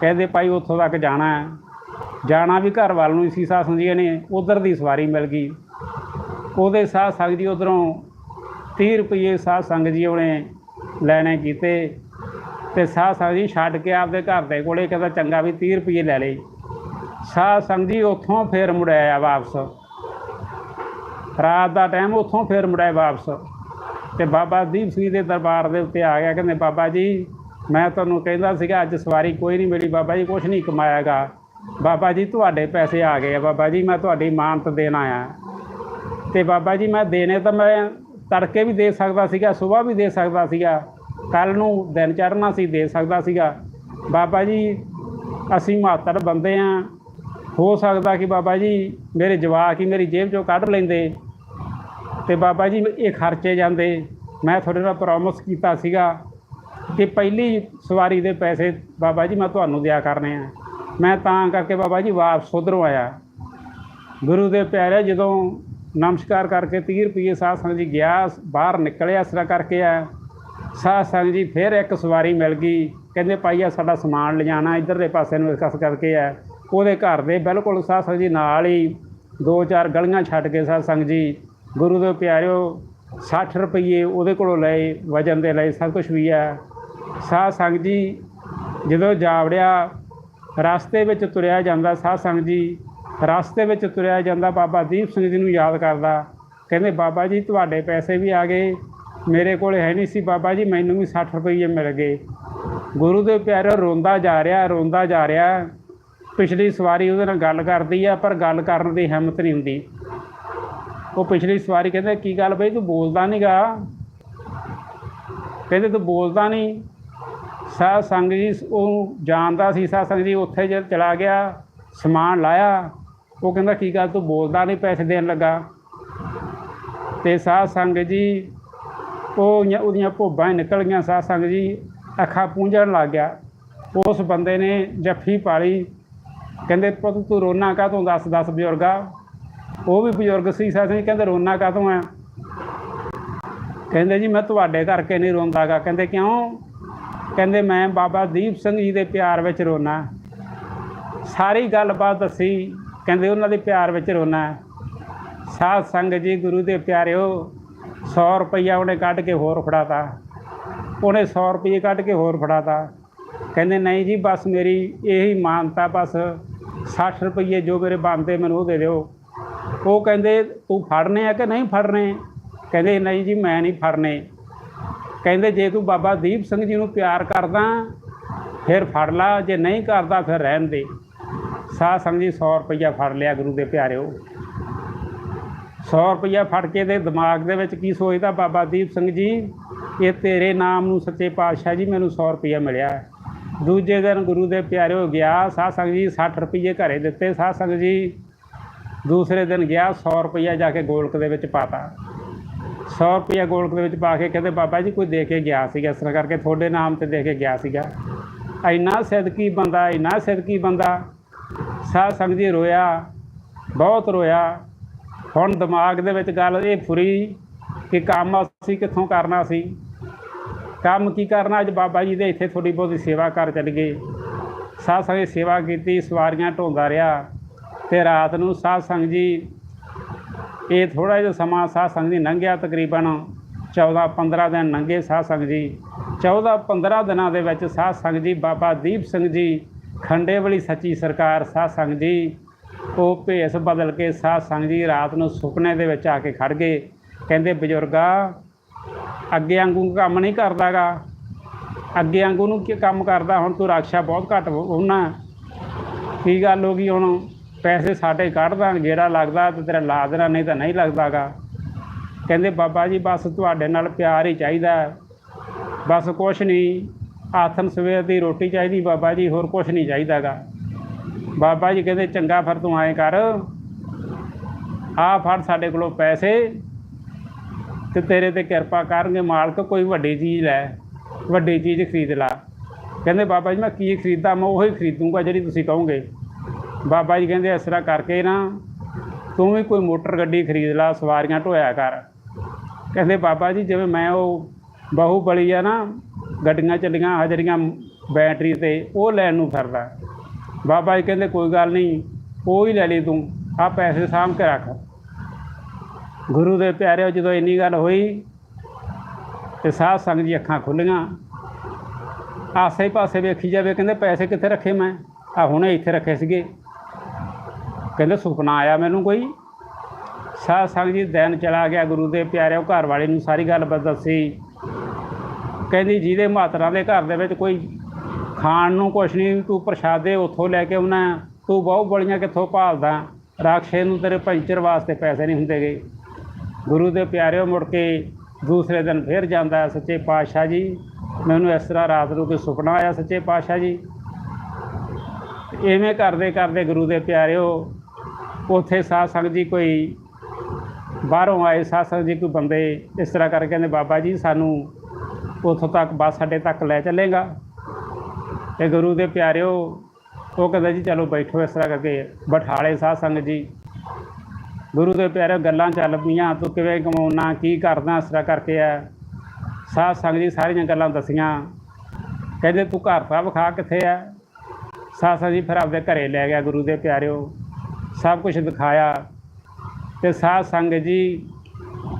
ਕਹਿੰਦੇ ਭਾਈ ਉੱਥੋਂ ਤੱਕ ਜਾਣਾ ਹੈ। ਜਾਣਾ ਵੀ ਘਰ ਵੱਲ ਨੂੰ ਹੀ ਸੀ ਸਾਧ ਜੀ ਨੇ, ਉਧਰ ਦੀ ਸਵਾਰੀ ਮਿਲ ਗਈ। ਉਹਦੇ ਸਾਧ ਸੰਗਤ ਜੀ ਉਧਰੋਂ 30 ਰੁਪਏ ਸਾਧ ਸੰਗ ਜੀ ਉਹਨੇ ਲੈਣੇ ਕੀਤੇ ਤੇ ਸਾਧ ਸੰਗਤ ਜੀ ਛੱਡ ਕੇ ਆਪਦੇ ਘਰ ਦੇ ਕੋਲੇ ਕਹਿੰਦਾ ਚੰਗਾ ਵੀ 30 ਰੁਪਏ ਲੈ ਲਈ ਸਾਧ ਸੰਗਤ ਜੀ ਉੱਥੋਂ ਫੇਰ ਮੁੜਿਆ ਵਾਪਸ। ਰਾਤ ਦਾ ਟਾਈਮ ਉੱਥੋਂ ਫੇਰ ਮੁੜਿਆ ਵਾਪਸ ਤੇ ਬਾਬਾ ਦੀਪ ਸਿੰਘ ਦੇ ਦਰਬਾਰ ਦੇ ਉੱਤੇ ਆ ਗਿਆ, ਕਹਿੰਦੇ ਬਾਬਾ ਜੀ, ਮੈਂ ਤੁਹਾਨੂੰ ਕਹਿੰਦਾ ਸੀਗਾ, ਅੱਜ ਸਵਾਰੀ ਕੋਈ ਨਹੀਂ ਮਿਲੀ, ਬਾਬਾ ਜੀ ਕੁਛ ਨਹੀਂ ਕਮਾਇਆਗਾ। ਬਾਬਾ ਜੀ, ਤੁਹਾਡੇ ਪੈਸੇ ਆ ਗਏ ਆ, ਬਾਬਾ ਜੀ, ਮੈਂ ਤੁਹਾਡੀ ਮਾਨਤ ਦੇਣ ਆਇਆ। ਤੇ ਬਾਬਾ ਜੀ, ਮੈਂ ਦੇਣੇ ਤਾਂ ਮੈਂ ਤੜਕੇ ਵੀ ਦੇ ਸਕਦਾ ਸੀਗਾ, ਸਵੇਰ ਵੀ ਦੇ ਸਕਦਾ ਸੀਗਾ ਕੱਲ ਨੂੰ ਦਿਨ ਚੜ੍ਹਨਾ ਸੀ, ਦੇ ਸਕਦਾ ਸੀਗਾ। ਬਾਬਾ ਜੀ, ਅਸੀਂ ਮਾਤਰ ਬੰਦੇ ਆ। ਹੋ ਸਕਦਾ ਕਿ ਬਾਬਾ ਜੀ, ਮੇਰੇ ਜਵਾਕ ਹੀ ਮੇਰੀ ਜੇਬ ਚੋਂ ਕੱਢ ਲੈਂਦੇ। ਤੇ ਬਾਬਾ ਜੀ, ਇਹ ਖਰਚੇ ਜਾਂਦੇ। ਮੈਂ ਤੁਹਾਡੇ ਨਾਲ ਪ੍ਰੋਮਿਸ ਕੀਤਾ ਸੀਗਾ ਕਿ ਪਹਿਲੀ ਸਵਾਰੀ ਦੇ ਪੈਸੇ ਬਾਬਾ ਜੀ, ਮੈਂ ਤੁਹਾਨੂੰ ਦਿਆ ਕਰਨੇ ਆ। ਮੈਂ ਤਾਂ ਕਰਕੇ ਬਾਬਾ ਜੀ ਵਾਪਸ ਉਧਰੋਂ ਆਇਆ। ਗੁਰੂ ਦੇ ਪਿਆਰੇ ਜਦੋਂ ਨਮਸਕਾਰ ਕਰਕੇ 30 ਰੁਪਏ ਸਾਧ ਸੰਗਤ ਜੀ ਗਿਆ, ਬਾਹਰ ਨਿਕਲਿਆ, ਇਸ ਤਰ੍ਹਾਂ ਕਰਕੇ ਆ ਸਾਧ ਸੰਗਤ ਜੀ ਫਿਰ ਇੱਕ ਸਵਾਰੀ ਮਿਲ ਗਈ। ਕਹਿੰਦੇ, ਭਾਈ ਆ ਸਾਡਾ ਸਮਾਨ ਲਿਜਾਣਾ, ਇੱਧਰਲੇ ਪਾਸੇ ਨੂੰ ਕਸ ਕਰਕੇ ਆ। ਉਹਦੇ ਘਰ ਦੇ ਬਿਲਕੁਲ ਸਾਧ ਸੰਗਤ ਜੀ ਨਾਲ ਹੀ ਦੋ ਚਾਰ ਗਲੀਆਂ ਛੱਡ ਕੇ ਸਾਧ ਸੰਗਤ ਜੀ ਗੁਰੂ ਦੇ ਪਿਆਰਿਓ 60 ਰੁਪਏ ਉਹਦੇ ਕੋਲੋਂ ਲਏ, ਵਜਨ ਦੇ ਲਏ, ਸਭ ਕੁਝ ਵੀ ਆ। ਸਾਧ ਸੰਗਤ ਜੀ, ਜਦੋਂ ਜਾਵੜਿਆ, ਰਸਤੇ ਵਿੱਚ ਤੁਰਿਆ ਜਾਂਦਾ ਸਾਧ ਸੰਗਤ ਜੀ, ਰਸਤੇ ਵਿੱਚ ਤੁਰਿਆ ਜਾਂਦਾ ਬਾਬਾ ਦੀਪ ਸਿੰਘ ਜੀ ਨੂੰ ਯਾਦ ਕਰਦਾ। ਕਹਿੰਦੇ, ਬਾਬਾ ਜੀ, ਤੁਹਾਡੇ ਪੈਸੇ ਵੀ ਆ ਗਏ, ਮੇਰੇ ਕੋਲ ਹੈ ਨਹੀਂ ਸੀ। ਬਾਬਾ ਜੀ, ਮੈਨੂੰ ਵੀ 60 ਰੁਪਏ ਮਿਲ ਗਏ। ਗੁਰੂ ਦੇ ਪਿਆਰੇ ਰੋਂਦਾ ਜਾ ਰਿਹਾ, ਰੋਂਦਾ ਜਾ ਰਿਹਾ। ਪਿਛਲੀ ਸਵਾਰੀ ਉਹਦੇ ਨਾਲ ਗੱਲ ਕਰਦੀ ਆ, ਪਰ ਗੱਲ ਕਰਨ ਦੀ ਹਿੰਮਤ ਨਹੀਂ ਹੁੰਦੀ। ਉਹ ਪਿਛਲੀ ਸਵਾਰੀ ਕਹਿੰਦੇ, ਕੀ ਗੱਲ ਬਈ, ਤੂੰ ਬੋਲਦਾ ਨਹੀਂਗਾ ਕਹਿੰਦੇ, ਤੂੰ ਬੋਲਦਾ ਨਹੀਂ ਸਾਧ ਸੰਗ ਜੀ ਉਹ ਜਾਣਦਾ ਸੀ, ਸਾਧ ਸੰਗ ਜੀ ਉੱਥੇ ਜਦ ਚਲਾ ਗਿਆ, ਸਮਾਨ ਲਾਇਆ, ਉਹ ਕਹਿੰਦਾ, ਕੀ ਗੱਲ, ਤੂੰ ਬੋਲਦਾ ਨਹੀਂ ਪੈਸੇ ਦੇਣ ਲੱਗਾ। ਤੇ ਸਾਧ ਸੰਗ ਜੀ ਉਹ ਉਹਦੀਆਂ ਭੋਬਾਂ ਨਿਕਲ ਗਈਆਂ, ਸਾਧ ਸੰਗ ਜੀ ਅੱਖਾਂ ਪੂੰਝਣ ਲੱਗ ਗਿਆ। ਉਸ ਬੰਦੇ ਨੇ ਜੱਫੀ ਪਾਲੀ, ਕਹਿੰਦੇ, ਪੁੱਤ, ਤੂੰ ਰੋਣਾ ਕਾ ਤੂੰ ਦੱਸ ਦੱਸ ਬਜ਼ੁਰਗਾ। ਉਹ ਵੀ ਬਜ਼ੁਰਗ ਸੀ ਸਾਧ ਸੰਗ ਕਹਿੰਦੇ ਰੋਣਾ ਕਾ ਤੂੰ ਆ? ਕਹਿੰਦੇ ਜੀ, ਮੈਂ ਤੁਹਾਡੇ ਕਰਕੇ ਨਹੀਂ ਰੋਂਦਾਗਾ ਕਹਿੰਦੇ, ਕਿਉਂ? ਕਹਿੰਦੇ, ਮੈਂ ਬਾਬਾ ਦੀਪ ਸਿੰਘ ਜੀ ਦੇ ਪਿਆਰ ਵਿੱਚ ਰੋਣਾ ਸਾਰੀ ਗੱਲਬਾਤ ਦੱਸੀ। ਕਹਿੰਦੇ, ਉਹਨਾਂ ਦੇ ਪਿਆਰ ਵਿੱਚ ਰੋਣਾ ਸਾਧ ਸੰਗਤ ਜੀ, ਗੁਰੂ ਦੇ ਪਿਆਰਿਓ 100 ਰੁਪਈਆ ਉਹਨੇ ਕੱਢ ਕੇ ਹੋਰ ਫੜਾਤਾ। ਉਹਨੇ 100 ਰੁਪਈਏ ਕੱਢ ਕੇ ਹੋਰ ਫੜਾਤਾ। ਕਹਿੰਦੇ, ਨਹੀਂ ਜੀ, ਬਸ ਮੇਰੀ ਇਹੀ ਮਾਨਤਾ, ਬਸ 60 ਰੁਪਈਏ ਜੋ ਮੇਰੇ ਬਣਦੇ ਮੈਨੂੰ ਉਹ ਦੇ ਦਿਓ। ਉਹ ਕਹਿੰਦੇ, ਤੂੰ ਫੜਨੇ ਆ ਕਿ ਨਹੀਂ ਫੜਨੇ? ਕਹਿੰਦੇ, ਨਹੀਂ ਜੀ, ਮੈਂ ਨਹੀਂ ਫੜਨੇ। ਕਹਿੰਦੇ, ਜੇ ਤੂੰ ਬਾਬਾ ਦੀਪ ਸਿੰਘ ਜੀ ਨੂੰ ਪਿਆਰ ਕਰਦਾ, ਫਿਰ ਫੜ ਲਾ, ਜੇ ਨਹੀਂ ਕਰਦਾ, ਫਿਰ ਰਹਿਣ ਦੇ। ਸਾਧ ਸੰਗਤ ਜੀ 100 ਰੁਪਈਆ ਫੜ ਲਿਆ ਗੁਰੂ ਦੇ ਪਿਆਰਿਓ। 100 ਰੁਪਈਆ ਫੜ ਕੇ ਦੇ ਦਿਮਾਗ ਦੇ ਵਿੱਚ ਕੀ ਸੋਚਦਾ ਬਾਬਾ ਦੀਪ ਸਿੰਘ ਜੀ? ਇਹ ਤੇਰੇ ਨਾਮ ਨੂੰ ਸੱਚੇ ਪਾਤਸ਼ਾਹ ਜੀ ਮੈਨੂੰ 100 ਰੁਪਈਆ ਮਿਲਿਆ। ਦੂਜੇ ਦਿਨ ਗੁਰੂ ਦੇ ਪਿਆਰਿਓ ਗਿਆ, ਸਾਧ ਸੰਗਤ ਜੀ 60 ਰੁਪਈਏ ਘਰੇ ਦਿੱਤੇ। ਸਾਧ ਸੰਗਤ ਜੀ ਦੂਸਰੇ ਦਿਨ ਗਿਆ 100 ਰੁਪਈਆ ਜਾ ਕੇ ਗੋਲਕ ਦੇ ਵਿੱਚ ਪਾਤਾ। 100 ਰੁਪਈਆ ਗੋਲਕ ਦੇ ਵਿੱਚ ਪਾ ਕੇ ਕਹਿੰਦੇ, ਬਾਬਾ ਜੀ, ਕੋਈ ਦੇ ਕੇ ਗਿਆ ਸੀਗਾ? ਇਸ ਤਰ੍ਹਾਂ ਕਰਕੇ ਤੁਹਾਡੇ ਨਾਮ ਤੇ ਦੇ ਕੇ ਗਿਆ ਸੀਗਾ। ਇੰਨਾ ਸਿਦਕੀ ਬੰਦਾ, ਇੰਨਾ ਸਿਦਕੀ ਬੰਦਾ? ਸਾਧ ਸੰਗਤ ਜੀ ਰੋਇਆ, ਬਹੁਤ ਰੋਇਆ। ਹੁਣ ਦਿਮਾਗ ਦੇ ਵਿੱਚ ਗੱਲ ਇਹ ਫੁਰੀ ਕਿ ਕੰਮ ਅਸੀਂ ਕਿੱਥੋਂ ਕਰਨਾ ਸੀ? ਕੰਮ ਕੀ ਕਰਨਾ? ਅੱਜ ਬਾਬਾ ਜੀ ਦੇ ਇੱਥੇ ਥੋੜੀ ਬਹੁਤੀ ਸੇਵਾ ਕਰ ਚੱਲ ਗਏ ਸਾਧ ਸੰਗਤ ਦੀ ਸੇਵਾ ਕੀਤੀ, ਸਵਾਰੀਆਂ ਢੋਂਦਾ ਰਿਹਾ। ਤੇ ਰਾਤ ਨੂੰ ਸਾਧ ਸੰਗਤ ਜੀ, ਇਹ ਥੋੜਾ ਜਿਹਾ ਸਮਾਂ ਸਾਧ ਸੰਗਤ ਜੀ ਲੰਘਿਆ ਤਕਰੀਬਨ 14 15 ਦਿਨ ਲੰਘੇ ਸਾਧ ਸੰਗਤ ਜੀ। 14 15 ਦਿਨਾਂ ਦੇ ਵਿੱਚ ਸਾਧ ਸੰਗਤ ਜੀ ਬਾਬਾ ਦੀਪ ਸਿੰਘ ਜੀ ਖੰਡੇ ਵਾਲੀ ਸੱਚੀ ਸਰਕਾਰ ਸਾਧ ਸੰਗਤ ਜੀ, ਉਹ ਭੇਸ ਬਦਲ ਕੇ ਸਾਧ ਸੰਗਤ ਜੀ ਰਾਤ ਨੂੰ ਸੁਪਨੇ ਦੇ ਵਿੱਚ ਆ ਕੇ ਖੜ ਗਏ। ਕਹਿੰਦੇ, ਬਜ਼ੁਰਗਾ ਅੱਗੇ ਵਾਂਗੂ ਕੰਮ ਨਹੀਂ ਕਰਦਾਗਾ। ਅੱਗੇ ਵਾਂਗੂ ਨੂੰ ਕੀ ਕੰਮ ਕਰਦਾ? ਹੁਣ ਤੂੰ ਰਕਸ਼ਾ ਬਹੁਤ ਘੱਟ ਉਹਨਾਂ ਕੀ ਗੱਲ ਹੋ ਗਈ ਹੁਣ? ਪੈਸੇ ਸਾਡੇ ਕੱਢ ਕੱਢਦਾ ਜਿਹੜਾ ਲੱਗਦਾ ਤੇ ਤੇਰਾ ਲਾ ਦੇਣਾ, ਨਹੀਂ ਤਾਂ ਨਹੀਂ ਲੱਗਦਾਗਾ। ਕਹਿੰਦੇ, ਬਾਬਾ ਜੀ, ਬਸ ਤੁਹਾਡੇ ਨਾਲ ਪਿਆਰ ਹੀ ਚਾਹੀਦਾ ਬਸ ਕੁਛ ਨਹੀਂ, ਆਥਨ ਸਵੇਰ ਦੀ ਰੋਟੀ ਚਾਹੀਦੀ ਬਾਬਾ ਜੀ, ਹੋਰ ਕੁਛ ਨਹੀਂ ਚਾਹੀਦਾਗਾ। ਬਾਬਾ ਜੀ ਕਹਿੰਦੇ, ਚੰਗਾ ਫਿਰ ਤੂੰ ਆਏ ਕਰ। ਆ ਫੜ ਸਾਡੇ ਕੋਲੋਂ ਪੈਸੇ ਤੇ ਤੇਰੇ ਤੇ ਕਿਰਪਾ ਕਰਨਗੇ ਮਾਲਕ, ਕੋਈ ਵੱਡੀ ਚੀਜ਼ ਲੈ, ਵੱਡੀ ਚੀਜ਼ ਖਰੀਦ ਲਾ। ਕਹਿੰਦੇ, ਬਾਬਾ ਜੀ, ਮੈਂ ਕੀ ਖਰੀਦਾਂ, ਮੈਂ ਉਹੀ ਖਰੀਦੂੰਗਾ ਜਿਹੜੀ ਤੁਸੀਂ ਕਹੋਗੇ। ਬਾਬਾ ਜੀ ਕਹਿੰਦੇ ਇਸ ਤਰ੍ਹਾਂ ਕਰਕੇ ਨਾ, ਤੂੰ ਵੀ ਕੋਈ ਮੋਟਰ ਗੱਡੀ ਖਰੀਦ ਲਾ, ਸਵਾਰੀਆਂ ਢੋਇਆ ਕਰ। ਕਹਿੰਦੇ ਬਾਬਾ ਜੀ, ਜਿਵੇਂ ਮੈਂ ਉਹ ਬਾਹੂ ਬਲੀ ਆ ਨਾ, ਗੱਡੀਆਂ ਚੱਲੀਆਂ ਹਜਰੀਆਂ ਬੈਟਰੀ ਤੇ ਉਹ ਲੈਣ ਨੂੰ ਫਿਰਦਾ। ਬਾਬਾ ਜੀ ਕਹਿੰਦੇ ਕੋਈ ਗੱਲ ਨਹੀਂ, ਉਹ ਹੀ ਲੈ ਲਈ ਤੂੰ ਆ ਪੈਸੇ ਸਾਂਭ ਕੇ ਰੱਖ। ਗੁਰੂ ਦੇ ਪਿਆਰਿਓ, ਜਦੋਂ ਇੰਨੀ ਗੱਲ ਹੋਈ, ਤੇ ਸਾਧ ਸੰਗ ਜੀ ਅੱਖਾਂ ਖੁੱਲੀਆਂ। ਆਸੇ ਪਾਸੇ ਵੇਖੀ ਜਾਵੇ, ਕਹਿੰਦੇ ਪੈਸੇ ਕਿੱਥੇ ਰੱਖੇ ਮੈਂ? ਆ ਹੁਣੇ ਇੱਥੇ ਰੱਖੇ ਸੀਗੇ। ਕਹਿੰਦੇ ਸੁਪਨਾ ਆਇਆ ਮੈਨੂੰ ਕੋਈ। ਸਾਧ ਸੰਗਤ ਜੀ ਦਿਨ ਚਲਾ ਗਿਆ ਗੁਰੂ ਦੇ ਪਿਆਰਿਓ ਘਰ ਵਾਲੇ ਨੂੰ ਸਾਰੀ ਗੱਲ ਦੱਸੀ। ਕਹਿੰਦੀ ਜਿਹਦੇ ਮਾਤਰਾ ਦੇ ਘਰ ਦੇ ਵਿੱਚ ਕੋਈ ਖਾਣ ਨੂੰ ਕੁਛ ਨਹੀਂ, ਤੂੰ ਪ੍ਰਸ਼ਾਦੇ ਉੱਥੋਂ ਲੈ ਕੇ ਆਉਣਾ ਤੂੰ ਬਹੁ ਬਲੀਆਂ ਕਿੱਥੋਂ ਭਾਲਦਾ ਰਾਖਸ਼ੇ ਨੂੰ ਤੇਰੇ ਪੈਂਚਰ ਵਾਸਤੇ ਪੈਸੇ ਨਹੀਂ ਹੁੰਦੇਗੇ ਗੁਰੂ ਦੇ ਪਿਆਰਿਓ ਮੁੜ ਕੇ ਦੂਸਰੇ ਦਿਨ ਫਿਰ ਜਾਂਦਾ ਸੱਚੇ ਪਾਤਸ਼ਾਹ ਜੀ। ਮੈਨੂੰ ਇਸ ਤਰ੍ਹਾਂ ਰਾਤ ਨੂੰ ਕੋਈ ਸੁਪਨਾ ਆਇਆ, ਸੱਚੇ ਪਾਤਸ਼ਾਹ ਜੀ? ਤੇ ਇਵੇਂ ਕਰਦੇ ਕਰਦੇ ਗੁਰੂ ਦੇ ਪਿਆਰਿਓ ਉੱਥੇ ਸਾਧ ਸੰਗਤ ਜੀ ਕੋਈ ਬਾਹਰੋਂ ਆਏ, ਸਾਧ ਸੰਗਤ ਜੀ ਕੋਈ ਬੰਦੇ ਇਸ ਤਰ੍ਹਾਂ ਕਰਕੇ ਕਹਿੰਦੇ, ਬਾਬਾ ਜੀ, ਸਾਨੂੰ ਉੱਥੋਂ ਤੱਕ ਬੱਸ ਸਾਡੇ ਤੱਕ ਲੈ ਚੱਲੇਗਾ। ਤੇ ਗੁਰੂ ਦੇ ਪਿਆਰਿਓ, ਉਹ ਕਹਿੰਦਾ ਜੀ, ਚਲੋ ਬੈਠੋ ਇਸ ਤਰ੍ਹਾਂ ਕਰਕੇ, ਬਿਠਾਲੇ ਸਾਧ ਸੰਗਤ ਜੀ। ਗੁਰੂ ਦੇ ਪਿਆਰੇ ਗੱਲਾਂ ਚੱਲ ਪਈਆਂ ਤੂੰ ਕਿਵੇਂ ਕਮਾਉਣਾ, ਕੀ ਕਰਦਾ ਇਸ ਤਰ੍ਹਾਂ ਕਰਕੇ ਆ। ਸਾਧ ਸੰਗਤ ਜੀ ਸਾਰੀਆਂ ਗੱਲਾਂ ਦੱਸੀਆਂ। ਕਹਿੰਦੇ, ਤੂੰ ਘਰ ਤਾਂ ਵਿਖਾ ਕਿੱਥੇ ਆ? ਸਾਧ ਸੰਗਤ ਜੀ ਫਿਰ ਆਪਦੇ ਘਰੇ ਲੈ ਗਿਆ ਗੁਰੂ ਦੇ ਪਿਆਰਿਓ। ਸਭ ਕੁਝ ਦਿਖਾਇਆ। ਤੇ ਸਾਧ ਸੰਗਤ ਜੀ,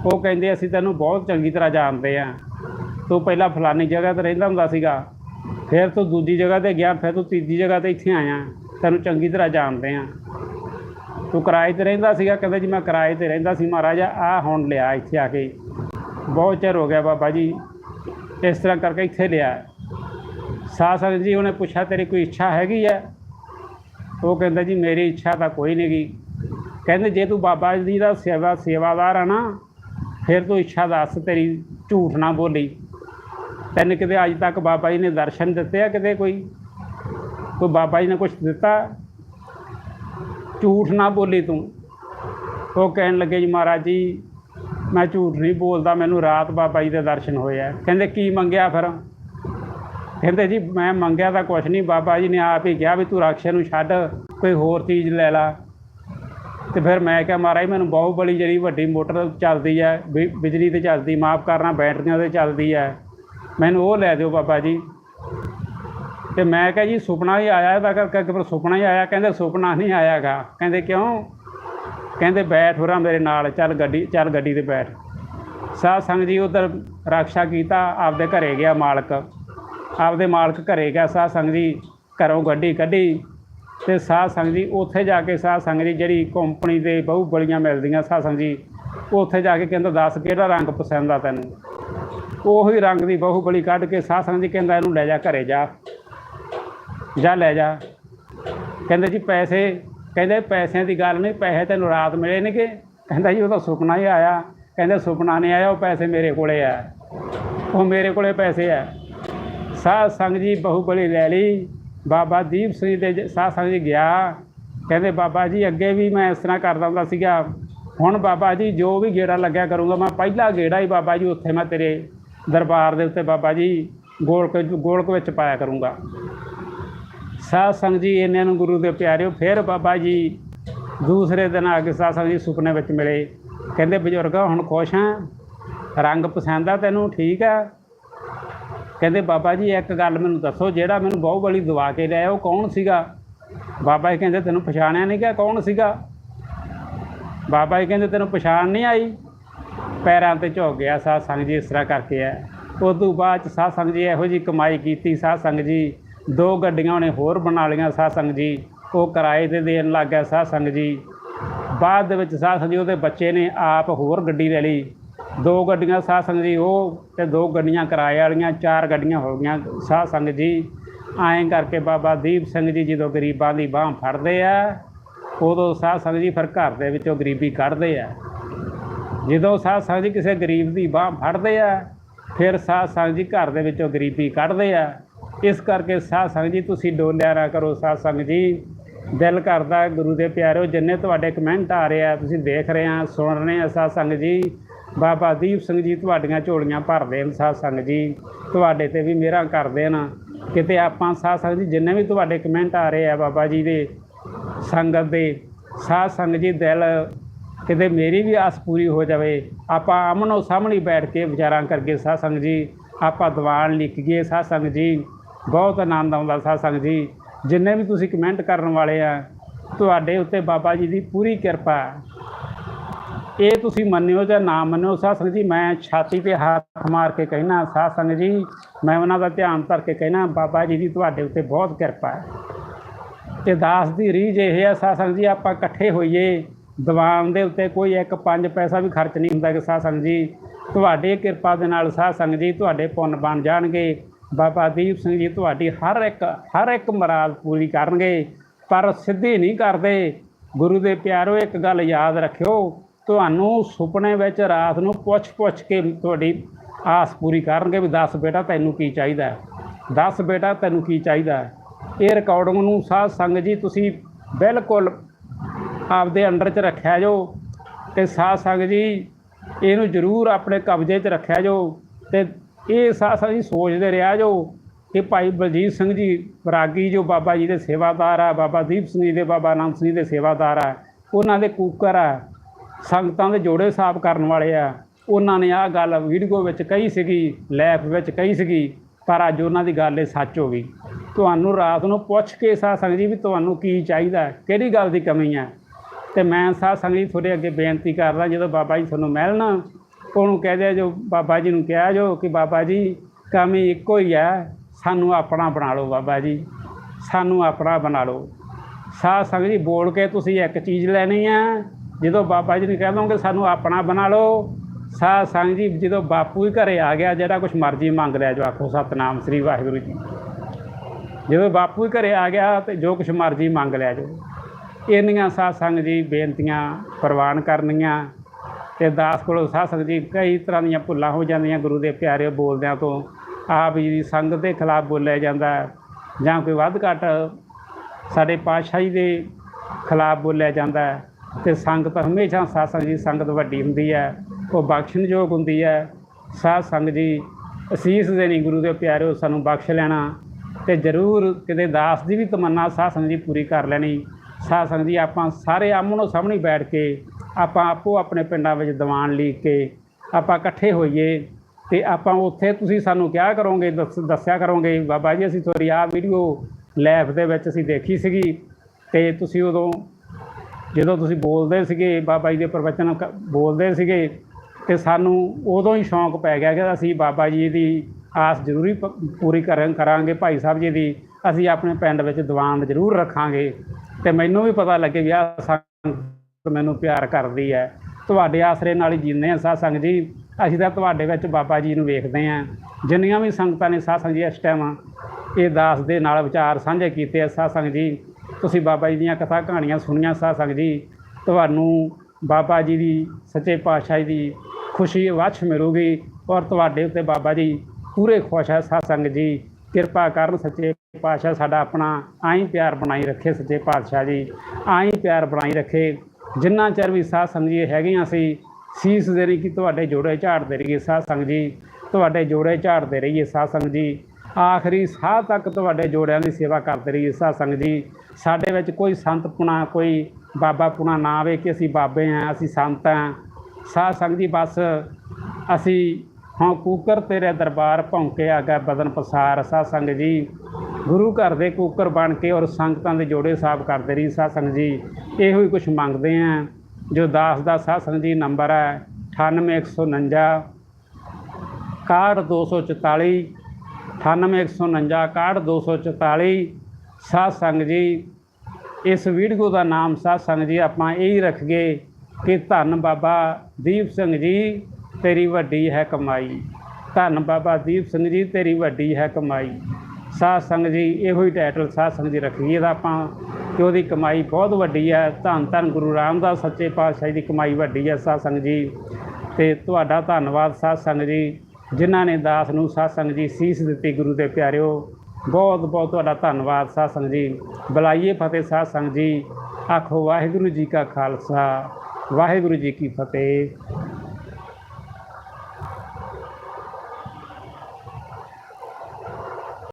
ਉਹ ਕਹਿੰਦੇ, ਅਸੀਂ ਤੈਨੂੰ ਬਹੁਤ ਚੰਗੀ ਤਰ੍ਹਾਂ ਜਾਣਦੇ ਆ। ਤੂੰ ਪਹਿਲਾਂ ਫਲਾਨੀ ਜਗ੍ਹਾ ਤੇ ਰਹਿੰਦਾ ਹੁੰਦਾ ਸੀਗਾ। ਫਿਰ ਤੂੰ ਦੂਜੀ ਜਗ੍ਹਾ ਤੇ ਗਿਆ, ਫਿਰ ਤੂੰ ਤੀਜੀ ਜਗ੍ਹਾ ਤੇ ਇੱਥੇ ਆਇਆ। ਤੈਨੂੰ ਚੰਗੀ ਤਰ੍ਹਾਂ ਜਾਣਦੇ ਆ। ਤੂੰ ਕਿਰਾਏ ਤੇ ਰਹਿੰਦਾ ਸੀਗਾ। ਕਹਿੰਦਾ ਜੀ, ਮੈਂ ਕਿਰਾਏ ਤੇ ਰਹਿੰਦਾ ਸੀ ਮਹਾਰਾਜਾ। ਆ ਹੁਣ ਲਿਆ ਇੱਥੇ ਆ ਕੇ। ਬਹੁਤ ਚਿਰ ਹੋ ਗਿਆ ਬਾਬਾ ਜੀ, ਇਸ ਤਰ੍ਹਾਂ ਕਰਕੇ ਇੱਥੇ ਲਿਆ। ਸਾਧ ਸੰਗਤ ਜੀ, ਉਹਨੇ ਪੁੱਛਿਆ, ਤੇਰੀ ਕੋਈ ਇੱਛਾ ਹੈਗੀ ਹੈ ਉਹ ਕਹਿੰਦਾ ਜੀ, ਮੇਰੀ ਇੱਛਾ ਤਾਂ ਕੋਈ ਨਹੀਂ ਗੀ। ਕਹਿੰਦੇ, ਜੇ ਤੂੰ ਬਾਬਾ ਜੀ ਦਾ ਸੇਵਾ, ਸੇਵਾਦਾਰ ਆ ਨਾ, ਫਿਰ ਤੂੰ ਇੱਛਾ ਦੱਸ, ਤੇਰੀ ਝੂਠ ਨਾ ਬੋਲੀ। ਤੈਨੂੰ ਕਿਤੇ ਅੱਜ ਤੱਕ ਬਾਬਾ ਜੀ ਨੇ ਦਰਸ਼ਨ ਦਿੱਤੇ ਆ ਕਿਤੇ ਕੋਈ? ਕੋਈ ਬਾਬਾ ਜੀ ਨੇ ਕੁਝ ਦਿੱਤਾ? ਝੂਠ ਨਾ ਬੋਲੀ ਤੂੰ। ਉਹ ਕਹਿਣ ਲੱਗੇ ਜੀ, ਮਹਾਰਾਜ ਜੀ, ਮੈਂ ਝੂਠ ਨਹੀਂ ਬੋਲਦਾ, ਮੈਨੂੰ ਰਾਤ ਬਾਬਾ ਜੀ ਦੇ ਦਰਸ਼ਨ ਹੋਏ ਆ। ਕਹਿੰਦੇ, ਕੀ ਮੰਗਿਆ ਫਿਰ? ਕਹਿੰਦੇ ਜੀ ਮੈਂ ਮੰਗਿਆ ਤਾਂ ਕੁਛ ਨਹੀਂ, ਬਾਬਾ ਜੀ ਨੇ ਆਪ ਹੀ ਕਿਹਾ ਵੀ ਤੂੰ ਰਾਖਸ਼ੇ ਨੂੰ ਛੱਡ, ਕੋਈ ਹੋਰ ਚੀਜ਼ ਲੈ ਲਾ। ਤੇ ਫਿਰ ਮੈਂ ਕਿਹਾ, ਮਹਾਰਾਜ, ਮੈਨੂੰ ਬਹੁਤ ਬੜੀ ਜਿਹੜੀ ਵੱਡੀ ਮੋਟਰ ਚੱਲਦੀ ਹੈ ਬਿ- ਬਿਜਲੀ ਤੇ ਚੱਲਦੀ, ਮਾਫ ਕਰਨਾ, ਬੈਟਰੀਆਂ ਤੇ ਚੱਲਦੀ ਹੈ ਮੈਨੂੰ ਉਹ ਲੈ ਦਿਓ ਬਾਬਾ ਜੀ। ਤੇ ਮੈਂ ਕਿਹਾ, ਜੀ, ਸੁਪਨਾ ਹੀ ਆਇਆ ਤਾਂ ਕਰਕੇ ਫਿਰ ਸੁਪਨਾ ਹੀ ਆਇਆ। ਕਹਿੰਦੇ, ਸੁਪਨਾ ਨਹੀਂ ਆਇਆਗਾ। ਕਹਿੰਦੇ, ਕਿਉਂ? ਕਹਿੰਦੇ, ਬੈਠ ਹੋਰਾਂ ਮੇਰੇ ਨਾਲ, ਚੱਲ ਗੱਡੀ ਚੱਲ ਗੱਡੀ ਤੇ ਬੈਠ। ਸਾਧ ਸੰਗਤ ਜੀ ਉਧਰ ਰਕਸ਼ਾ ਕੀਤਾ, ਆਪਦੇ ਘਰੇ ਗਿਆ ਮਾਲਕ। ਆਪਦੇ ਮਾਲਕ ਘਰੇ ਗਿਆ, ਸਾਧ ਸੰਗਤ ਜੀ ਘਰੋਂ ਗੱਡੀ ਕੱਢੀ ਤੇ ਸਾਧ ਸੰਗਤ ਜੀ ਉੱਥੇ ਜਾ ਕੇ ਸਾਧ ਸੰਗਤ ਜੀ ਜਿਹੜੀ ਕੰਪਨੀ ਦੇ ਬਹੁ ਬਲੀਆਂ ਮਿਲਦੀਆਂ ਸਾਧ ਸੰਗ ਜੀ, ਉੱਥੇ ਜਾ ਕੇ ਕਹਿੰਦਾ ਦੱਸ ਕਿਹੜਾ ਰੰਗ ਪਸੰਦ ਆ ਤੈਨੂੰ? ਉਹੀ ਰੰਗ ਦੀ ਬਹੁ ਬਲੀ ਕੱਢ ਕੇ ਸਾਧ ਸੰਗਤ ਜੀ ਕਹਿੰਦਾ ਇਹਨੂੰ ਲੈ ਜਾ, ਘਰੇ ਜਾ। ਜਾ ਲੈ ਜਾ। ਕਹਿੰਦੇ ਜੀ ਪੈਸੇ, ਕਹਿੰਦੇ ਪੈਸਿਆਂ ਦੀ ਗੱਲ ਨਹੀਂ, ਪੈਸੇ ਤੈਨੂੰ ਰਾਤ ਮਿਲੇ ਨੇਗੇ ਕਹਿੰਦਾ ਜੀ ਉਹ ਤਾਂ ਸੁਪਨਾ ਹੀ ਆਇਆ। ਕਹਿੰਦੇ ਸੁਪਨਾ ਨਹੀਂ ਆਇਆ, ਉਹ ਪੈਸੇ ਮੇਰੇ ਕੋਲੇ ਆ। ਉਹ ਮੇਰੇ ਕੋਲੇ ਪੈਸੇ ਆ। ਸਾਧ ਸੰਗ ਜੀ ਬਹੁ ਬਲੀ ਲੈ ਲਈ। ਬਾਬਾ ਦੀਪ ਸਿੰਘ ਦੇ ਜ- ਸਾਧ ਸੰਗ ਜੀ ਗਿਆ। ਕਹਿੰਦੇ ਬਾਬਾ ਜੀ, ਅੱਗੇ ਵੀ ਮੈਂ ਇਸ ਤਰ੍ਹਾਂ ਕਰਦਾ ਹੁੰਦਾ ਸੀਗਾ। ਹੁਣ ਬਾਬਾ ਜੀ, ਜੋ ਵੀ ਗੇੜਾ ਲੱਗਿਆ ਕਰੂੰਗਾ, ਮੈਂ ਪਹਿਲਾ ਗੇੜਾ ਹੀ ਬਾਬਾ ਜੀ ਉੱਥੇ ਮੈਂ ਤੇਰੇ ਦਰਬਾਰ ਦੇ ਉੱਤੇ ਬਾਬਾ ਜੀ ਗੋਲਕ ਗੋਲਕ ਵਿੱਚ ਪਾਇਆ ਕਰੂੰਗਾ। ਸਾਧ ਸੰਗਤ ਜੀ ਇਹਨਾਂ ਨੂੰ ਗੁਰੂ ਦੇ ਪਿਆਰਿਓ, ਫਿਰ ਬਾਬਾ ਜੀ ਦੂਸਰੇ ਦਿਨ ਆ ਕੇ ਸਾਧ ਸੰਗਤ ਜੀ ਸੁਪਨੇ ਵਿੱਚ ਮਿਲੇ। ਕਹਿੰਦੇ, ਬਜ਼ੁਰਗਾ, ਹੁਣ ਖੁਸ਼ ਹਾਂ ਰੰਗ ਪਸੰਦ ਆ ਤੈਨੂੰ, ਠੀਕ ਆ। ਕਹਿੰਦੇ, ਬਾਬਾ ਜੀ, ਇੱਕ ਗੱਲ ਮੈਨੂੰ ਦੱਸੋ, ਜਿਹੜਾ ਮੈਨੂੰ ਬਹੁਤ ਬੜੀ ਦਵਾ ਕੇ ਲਿਆ ਉਹ ਕੌਣ ਸੀਗਾ? ਬਾਬਾ ਜੀ ਕਹਿੰਦੇ, ਤੈਨੂੰ ਪਛਾਣਿਆ ਨਹੀਂ ਕਿ ਕੌਣ ਸੀਗਾ? ਬਾਬਾ ਜੀ ਕਹਿੰਦੇ, ਤੈਨੂੰ ਪਛਾਣ ਨਹੀਂ ਆਈ? ਪੈਰਾਂ ਤੇ ਝੁਕ ਗਿਆ, ਸਾਧ ਸੰਗਤ ਜੀ ਇਸ ਤਰ੍ਹਾਂ ਕਰਕੇ ਹੈ। ਉਸ ਤੋਂ ਬਾਅਦ ਚ ਸਾਧ ਸੰਗਤ ਜੀ ਇਹੋ ਜੀ ਕਮਾਈ ਕੀਤੀ, ਸਾਧ ਸੰਗਤ ਜੀ ਦੋ ਗੱਡੀਆਂ ਉਹਨੇ ਹੋਰ ਬਣਾ ਲਈਆਂ, ਸਾਧ ਸੰਗਤ ਜੀ। ਉਹ ਕਿਰਾਏ ਤੇ ਦੇਣ ਲੱਗ ਗਿਆ ਸਾਧ ਸੰਗ ਜੀ। ਬਾਅਦ ਦੇ ਵਿੱਚ ਸਾਧ ਸੰਗਤ ਜੀ ਉਹਦੇ ਬੱਚੇ ਨੇ ਆਪ ਹੋਰ ਗੱਡੀ ਲੈ ਲਈ। ਦੋ ਗੱਡੀਆਂ ਸਾਧ ਸੰਗਤ ਜੀ, ਉਹ ਤੇ ਦੋ ਗੱਡੀਆਂ ਕਿਰਾਏ ਵਾਲੀਆਂ, ਚਾਰ ਗੱਡੀਆਂ ਹੋ ਗਈਆਂ ਸਾਧ ਸੰਗਤ ਜੀ। ਐਂ ਕਰਕੇ ਬਾਬਾ ਦੀਪ ਸਿੰਘ ਜੀ ਜਦੋਂ ਗਰੀਬਾਂ ਦੀ ਬਾਹ ਫੜਦੇ ਆ, ਉਦੋਂ ਸਾਧ ਸੰਗਤ ਜੀ ਫਿਰ ਘਰ ਦੇ ਵਿੱਚੋਂ ਗਰੀਬੀ ਕੱਢਦੇ ਆ। ਜਦੋਂ ਸਾਧ ਸੰਗਤ ਜੀ ਕਿਸੇ ਗਰੀਬ ਦੀ ਬਾਹ ਫੜਦੇ ਆ, ਫਿਰ ਸਾਧ ਸੰਗਤ ਜੀ ਘਰ ਦੇ ਵਿੱਚੋਂ ਗਰੀਬੀ ਕੱਢਦੇ ਆ। ਇਸ ਕਰਕੇ ਸਾਧ ਸੰਗਤ ਜੀ, ਤੁਸੀਂ ਡੋਲਿਆ ਨਾ ਕਰੋ ਸਾਧ ਸੰਗਤ ਜੀ। ਦਿਲ ਕਰਦਾ ਗੁਰੂ ਦੇ ਪਿਆਰਿਓ ਜਿੰਨੇ ਤੁਹਾਡੇ ਕਮੈਂਟ ਆ ਰਹੇ ਆ, ਤੁਸੀਂ ਦੇਖ ਰਹੇ ਆ, ਸੁਣ ਰਹੇ ਆ ਸਾਧ ਸੰਗਤ ਜੀ। ਬਾਬਾ ਦੀਪ ਸਿੰਘ ਜੀ ਤੁਹਾਡੀਆਂ ਝੋਲੀਆਂ ਭਰਦੇ ਨੇ ਸਾਧ ਸੰਗਤ ਜੀ। ਤੁਹਾਡੇ ਤੇ ਵੀ ਮਿਹਰਾਂ ਕਰਦੇ ਨਾ ਕਿਤੇ ਆਪਾਂ ਸਾਧ ਸੰਗਤ ਜੀ ਜਿੰਨੇ ਵੀ ਤੁਹਾਡੇ ਕਮੈਂਟ ਆ ਰਹੇ ਆ ਬਾਬਾ ਜੀ ਦੇ, ਸੰਗਤ ਦੇ, ਸਾਧ ਸੰਗਤ ਜੀ ਦਿਲ ਕਿਤੇ ਮੇਰੀ ਵੀ ਆਸ ਪੂਰੀ ਹੋ ਜਾਵੇ। ਆਪਾਂ ਆਮਨੋ ਸਾਹਮਣੇ ਬੈਠ ਕੇ ਵਿਚਾਰਾਂ ਕਰਕੇ ਸਾਧ ਸੰਗਤ ਜੀ, ਆਪਾਂ ਦੀਵਾਨ ਲਿਖੀਏ ਸਾਧ ਸੰਗਤ ਜੀ, ਬਹੁਤ ਆਨੰਦ ਆਉਂਦਾ ਸਾਧ ਸੰਗਤ ਜੀ। ਜਿੰਨੇ ਵੀ ਤੁਸੀਂ ਕਮੈਂਟ ਕਰਨ ਵਾਲੇ ਆ, ਤੁਹਾਡੇ ਉੱਤੇ ਬਾਬਾ ਜੀ ਦੀ ਪੂਰੀ ਕਿਰਪਾ। ਇਹ ਤੁਸੀਂ ਮੰਨਿਓ ਜਾਂ ਨਾ ਮੰਨਿਓ, ਸਾਧ ਸੰਗਤ ਜੀ, ਮੈਂ ਛਾਤੀ ਤੇ ਹੱਥ ਮਾਰ ਕੇ ਕਹਿਣਾ ਸਾਧ ਸੰਗਤ ਜੀ, ਮੈਂ ਉਹਨਾਂ ਦਾ ਧਿਆਨ ਧਰ ਕੇ ਕਹਿਣਾ ਬਾਬਾ ਜੀ ਦੀ ਤੁਹਾਡੇ ਉੱਤੇ ਬਹੁਤ ਕਿਰਪਾ ਹੈ। ਤੇ ਦਾਸ ਦੀ ਰੀਝ ਇਹ ਹੈ, ਸਾਧ ਸੰਗਤ ਜੀ, ਆਪਾਂ ਇਕੱਠੇ ਹੋਈਏ, ਦੀਵਾਨ ਦੇ ਉੱਤੇ ਕੋਈ ਇੱਕ ਪੰਜ ਪੈਸਾ ਵੀ ਖਰਚ ਨਹੀਂ ਹੁੰਦਾ ਕਿ ਸਾਧ ਸੰਗਤ ਜੀ, ਤੁਹਾਡੇ ਕਿਰਪਾ ਦੇ ਨਾਲ ਸਾਧ ਸੰਗਤ ਜੀ, ਤੁਹਾਡੇ ਪੁੰਨ ਬਣ ਜਾਣਗੇ। ਬਾਬਾ ਦੀਪ ਸਿੰਘ ਜੀ, ਤੁਹਾਡੀ ਹਰ ਇੱਕ ਹਰ ਇੱਕ ਮੁਰਾਦ ਪੂਰੀ ਕਰਨਗੇ, ਪਰ ਸਿੱਧੀ ਨਹੀਂ ਕਰਦੇ। ਗੁਰੂ ਦੇ ਪਿਆਰੋ, ਇੱਕ ਗੱਲ ਯਾਦ ਰੱਖਿਓ ਤੁਹਾਨੂੰ ਸੁਪਨੇ ਵਿੱਚ ਰਾਤ ਨੂੰ ਪੁੱਛ-ਪੁੱਛ ਕੇ ਤੁਹਾਡੀ ਆਸ ਪੂਰੀ ਕਰਨਗੇ ਵੀ ਦੱਸ ਬੇਟਾ ਤੈਨੂੰ ਕੀ ਚਾਹੀਦਾ ਹੈ? ਦੱਸ ਬੇਟਾ ਤੈਨੂੰ ਕੀ ਚਾਹੀਦਾ ਹੈ? ਇਹ ਰਿਕਾਰਡਿੰਗ ਨੂੰ ਸਾਧ ਸੰਗਤ ਜੀ ਤੁਸੀਂ ਬਿਲਕੁਲ ਆਪਦੇ ਅੰਡਰ 'ਚ ਰੱਖਿਆ ਜੋ ਤੇ ਸਾਧ ਸੰਗਤ ਜੀ ਇਹਨੂੰ ਜ਼ਰੂਰ ਆਪਣੇ ਕਬਜ਼ੇ 'ਚ ਰੱਖਿਆ ਜੋ ਤੇ ਇਹ ਸਾਧ ਸੰਗਤ ਜੀ ਸੋਚਦੇ ਰਿਹਾ ਜੋ ਕਿ ਭਾਈ ਬਲਜੀਤ ਸਿੰਘ ਜੀ ਰਾਗੀ ਜੋ ਬਾਬਾ ਜੀ ਦੇ ਸੇਵਾਦਾਰ ਆ, ਬਾਬਾ ਦੀਪ ਸਿੰਘ ਜੀ ਦੇ, ਬਾਬਾ ਆਨੰਦ ਸਿੰਘ ਜੀ ਦੇ ਸੇਵਾਦਾਰ ਆ, ਉਹਨਾਂ ਦੇ ਕੂਕਰ ਆ ਸੰਗਤਾਂ ਦੇ ਜੋੜੇ ਸਾਫ਼ ਕਰਨ ਵਾਲੇ ਆ। ਉਹਨਾਂ ਨੇ ਆਹ ਗੱਲ ਵੀਡੀਓ ਵਿੱਚ ਕਹੀ ਸੀਗੀ ਲੈਫ ਵਿੱਚ ਕਹੀ ਸੀਗੀ, ਪਰ ਅੱਜ ਉਹਨਾਂ ਦੀ ਗੱਲ ਇਹ ਸੱਚ ਹੋ ਗਈ। ਤੁਹਾਨੂੰ ਰਾਤ ਨੂੰ ਪੁੱਛ ਕੇ ਸਾਧ ਸੰਗਤ ਜੀ ਵੀ ਤੁਹਾਨੂੰ ਕੀ ਚਾਹੀਦਾ ਕਿਹੜੀ ਗੱਲ ਦੀ ਕਮੀ ਹੈ? ਤੇ ਮੈਂ ਸਾਧ ਸੰਗਤ ਜੀ ਤੁਹਾਡੇ ਅੱਗੇ ਬੇਨਤੀ ਕਰਦਾ, ਜਦੋਂ ਬਾਬਾ ਜੀ ਤੁਹਾਨੂੰ ਮਿਲਣਾ, ਉਹਨੂੰ ਕਹਿ ਦਿਆ ਜੋ, ਬਾਬਾ ਜੀ ਨੂੰ ਕਿਹਾ ਜੋ ਕਿ ਬਾਬਾ ਜੀ, ਕਮੀ ਇੱਕੋ ਹੀ ਹੈ, ਸਾਨੂੰ ਆਪਣਾ ਬਣਾ ਲਓ ਬਾਬਾ ਜੀ, ਸਾਨੂੰ ਆਪਣਾ ਬਣਾ ਲਓ। ਸਾਧ ਸੰਗਤ ਜੀ, ਬੋਲ ਕੇ ਤੁਸੀਂ ਇੱਕ ਚੀਜ਼ ਲੈਣੀ ਹੈ ਜਦੋਂ ਬਾਬਾ ਜੀ ਨੂੰ ਕਹਿ ਦੋਗੇ, ਸਾਨੂੰ ਆਪਣਾ ਬਣਾ ਲਓ। ਸਾਧ ਸੰਗਤ ਜੀ, ਜਦੋਂ ਬਾਪੂ ਹੀ ਘਰੇ ਆ ਗਿਆ, ਜਿਹੜਾ ਕੁਝ ਮਰਜ਼ੀ ਮੰਗ ਲਿਆ, ਜੋ ਆਖੋ, ਸਤਨਾਮ ਸ੍ਰੀ ਵਾਹਿਗੁਰੂ ਜੀ। ਜਦੋਂ ਬਾਪੂ ਹੀ ਘਰੇ ਆ ਗਿਆ ਤੇ ਜੋ ਕੁਝ ਮਰਜ਼ੀ ਮੰਗ ਲਿਆ ਜੋ। ਇੰਨੀਆਂ ਸਾਧ ਸੰਗਤ ਜੀ ਬੇਨਤੀਆਂ ਪ੍ਰਵਾਨ ਕਰਨੀਆਂ ਤੇ ਦਾਸ ਕੋਲੋਂ ਸਾਧ ਸੰਗਤ ਜੀ ਕਈ ਤਰ੍ਹਾਂ ਦੀਆਂ ਭੁੱਲਾਂ ਹੋ ਜਾਂਦੀਆਂ, ਗੁਰੂ ਦੇ ਪਿਆਰੇ ਬੋਲਦਿਆਂ ਤੋਂ। ਆਪ ਜੀ ਦੀ ਸੰਗਤ ਦੇ ਖਿਲਾਫ ਬੋਲਿਆ ਜਾਂਦਾ ਜਾਂ ਕੋਈ ਵੱਧ ਘੱਟ ਸਾਡੇ ਪਾਤਸ਼ਾਹੀ ਦੇ ਖਿਲਾਫ ਬੋਲਿਆ ਜਾਂਦਾ ਤੇ ਸੰਗਤ ਹਮੇਸ਼ਾ ਸਾਧ ਜੀ ਸੰਗਤ ਵੱਡੀ ਹੁੰਦੀ ਹੈ, ਉਹ ਬਖਸ਼ਣਯੋਗ ਹੁੰਦੀ ਹੈ। ਸਾਧ ਸੰਗਤ ਜੀ ਅਸੀਸ ਦੇਣੀ ਗੁਰੂ ਦੇ ਪਿਆਰਿਓ ਸਾਨੂੰ ਬਖਸ਼ ਲੈਣਾ ਤੇ ਜ਼ਰੂਰ ਕਿਤੇ ਦਾਸ ਦੀ ਵੀ ਤਮੰਨਾ ਸਾਧ ਸੰਗਤ ਜੀ ਪੂਰੀ ਕਰ ਲੈਣੀ। ਸਾਧ ਸੰਗਤ ਜੀ ਆਪਾਂ ਸਾਰੇ ਆਮਣੋ ਸਾਹਮਣੇ ਬੈਠ ਕੇ ਆਪਾਂ ਆਪੋ ਆਪਣੇ ਪਿੰਡਾਂ ਵਿੱਚ ਦੀਵਾਨ ਲੀਕ ਕੇ ਆਪਾਂ ਇਕੱਠੇ ਹੋਈਏ ਤੇ ਆਪਾਂ ਉੱਥੇ ਤੁਸੀਂ ਸਾਨੂੰ ਕਿਹਾ ਕਰੋਗੇ, ਦੱਸ- ਦੱਸਿਆ ਕਰੋਗੇ, ਬਾਬਾ ਜੀ ਅਸੀਂ ਤੁਹਾਡੀ ਆਹ ਵੀਡੀਓ ਲੈਬ ਦੇ ਵਿੱਚ ਅਸੀਂ ਦੇਖੀ ਸੀਗੀ ਤੇ ਤੁਸੀਂ ਉਦੋਂ ਜਦੋਂ ਤੁਸੀਂ ਬੋਲਦੇ ਸੀਗੇ, ਬਾਬਾ ਜੀ ਦੇ ਪ੍ਰਵਚਨ ਕ- ਬੋਲਦੇ ਸੀਗੇ, ਤੇ ਸਾਨੂੰ ਉਦੋਂ ਹੀ ਸ਼ੌਂਕ ਪੈ ਗਿਆ ਕਿ ਅਸੀਂ ਬਾਬਾ ਜੀ ਦੀ ਆਸ ਜ਼ਰੂਰੀ ਪ- ਪੂਰੀ ਕਰਾਂ, ਕਰਾਂਗੇ, ਭਾਈ ਸਾਹਿਬ ਜੀ ਦੀ, ਅਸੀਂ ਆਪਣੇ ਪਿੰਡ ਵਿੱਚ ਦੀਵਾਨ ਜ਼ਰੂਰ ਰੱਖਾਂਗੇ। ਤੇ ਮੈਨੂੰ ਵੀ ਪਤਾ ਲੱਗੇ ਵੀ ਆਹ ਸੰਗਤ ਮੈਨੂੰ ਪਿਆਰ ਕਰਦੀ ਹੈ। ਤੁਹਾਡੇ ਆਸਰੇ ਨਾਲ ਹੀ ਜੀਂਦੇ ਹਾਂ ਸਾਧ ਸੰਗਤ ਜੀ। ਅਸੀਂ ਤਾਂ ਤੁਹਾਡੇ ਵਿੱਚ ਬਾਬਾ ਜੀ ਨੂੰ ਵੇਖਦੇ ਹਾਂ। ਜਿੰਨੀਆਂ ਵੀ ਸੰਗਤਾਂ ਨੇ ਸਾਧ ਸੰਗਤ ਜੀ ਇਸ ਟਾਈਮ ਇਹ ਦਾਸ ਦੇ ਨਾਲ ਵਿਚਾਰ ਸਾਂਝੇ ਕੀਤੇ ਆ ਸਾਧ ਸੰਗਤ ਜੀ। ਤੁਸੀਂ ਬਾਬਾ ਜੀ ਦੀਆਂ ਕਥਾ ਕਹਾਣੀਆਂ ਸੁਣੀਆਂ ਸਾਧ ਸੰਗਤ ਜੀ, ਤੁਹਾਨੂੰ ਬਾਬਾ ਜੀ ਦੀ, ਸੱਚੇ ਪਾਤਸ਼ਾਹ ਦੀ ਖੁਸ਼ੀ ਵਛ ਮਿਲੂਗੀ ਔਰ ਤੁਹਾਡੇ ਉੱਤੇ ਬਾਬਾ ਜੀ ਪੂਰੇ ਖੁਸ਼ ਹੈ ਸਾਧ ਸੰਗਤ ਜੀ। ਕਿਰਪਾ ਕਰਨ ਸੱਚੇ ਪਾਤਸ਼ਾਹ ਸਾਡਾ ਆਪਣਾ ਆਈ ਪਿਆਰ ਬਣਾਈ ਰੱਖੇ ਸੱਚੇ ਪਾਤਸ਼ਾਹ ਜੀ। ਆਈ ਪਿਆਰ ਬਣਾਈ ਰੱਖੇ। ਜਿੰਨਾ ਚਿਰ ਵੀ ਸਾਧ ਸੰਗਤ ਜੀ ਹੈਗੀਆਂ ਸੀ, ਸੀਸ ਦੇ ਰਹੀ ਕਿ ਤੁਹਾਡੇ ਜੋੜੇ ਝਾੜਦੇ ਰਹੀਏ ਸਾਧ ਸੰਗਤ ਜੀ। ਤੁਹਾਡੇ ਜੋੜੇ ਝਾੜਦੇ ਰਹੀਏ ਸਾਧ ਸੰਗਤ ਜੀ। ਆਖਰੀ ਸਾਹ ਤੱਕ ਤੁਹਾਡੇ ਜੋੜਿਆਂ ਦੀ ਸੇਵਾ ਕਰਦੇ ਰਹੀਏ ਸਾਧ ਸੰਗਤ ਜੀ। ਸਾਡੇ ਵਿੱਚ ਕੋਈ ਸੰਤ ਪੁਣਾ, ਕੋਈ ਬਾਬਾ ਪੁਣਾ ਨਾ ਆਵੇ ਕਿ ਅਸੀਂ ਬਾਬੇ ਹਾਂ ਅਸੀਂ ਸੰਤ ਹਾਂ ਸਾਧ ਸੰਗਤ ਜੀ, ਬਸ ਅਸੀਂ ਹਾਂ ਕੂਕਰ ਤੇਰੇ ਦਰਬਾਰ ਭੌਂਕੇ ਆਗਾ ਬਦਨ ਪਸਾਰ। ਸਾਧ ਸੰਗਤ ਜੀ, ਗੁਰੂ ਘਰ ਦੇ ਕੂਕਰ ਬਣ ਕੇ ਔਰ ਸੰਗਤਾਂ ਦੇ ਜੋੜੇ ਸਾਫ਼ ਕਰਦੇ ਰਹੀ ਸਾਧ ਸੰਗਤ ਜੀ, ਇਹੋ ਹੀ ਕੁਝ ਮੰਗਦੇ ਆ। ਜੋ ਦਾਸ ਦਾ ਸਾਧ ਸੰਗਤ ਜੀ ਨੰਬਰ ਹੈ 98149 61244 98149 61244 ਸਾਧ ਸੰਗਤ ਜੀ, ਇਸ ਵੀਡੀਓ ਦਾ ਨਾਮ ਸਾਧ ਸੰਗਤ ਜੀ, ਆਪਾਂ ਇਹ ਹੀ ਰੱਖੀਏ ਕਿ ਧੰਨ ਬਾਬਾ ਦੀਪ ਸਿੰਘ ਜੀ, ਤੇਰੀ ਵੱਡੀ ਹੈ ਕਮਾਈ। ਧੰਨ ਬਾਬਾ ਦੀਪ ਸਿੰਘ ਜੀ, ਤੇਰੀ ਵੱਡੀ ਹੈ ਕਮਾਈ। ਸਾਧ ਸੰਗਤ ਜੀ, ਇਹੋ ਹੀ ਟਾਈਟਲ ਸਾਧ ਸੰਗਤ ਜੀ ਰੱਖੀਏ ਦਾ ਆਪਾਂ ਕਿ ਉਹਦੀ ਕਮਾਈ ਬਹੁਤ ਵੱਡੀ ਹੈ। ਧੰਨ ਧੰਨ ਗੁਰੂ ਰਾਮਦਾਸ ਸੱਚੇ ਪਾਤਸ਼ਾਹ ਜੀ ਦੀ ਕਮਾਈ ਵੱਡੀ ਹੈ ਸਾਧ ਸੰਗਤ ਜੀ। ਤੇ ਤੁਹਾਡਾ ਧੰਨਵਾਦ ਸਾਧ ਸੰਗਤ ਜੀ, ਜਿਨ੍ਹਾਂ ਨੇ ਦਾਸ ਨੂੰ ਸਾਧ ਸੰਗਤ ਜੀ ਸੀਸ ਦਿੱਤੀ ਗੁਰੂ ਦੇ ਪਿਆਰਿਓ। ਬਹੁਤ ਬਹੁਤ ਤੁਹਾਡਾ ਧੰਨਵਾਦ, ਸਾਧ ਸੰਗਤ ਜੀ। ਬੁਲਾਈਏ ਫਤਿਹ ਸਾਧ ਸੰਗਤ ਜੀ। ਆਖੋ ਵਾਹਿਗੁਰੂ ਜੀ ਕਾ ਖਾਲਸਾ, ਵਾਹਿਗੁਰੂ ਜੀ ਕੀ ਫਤਿਹ।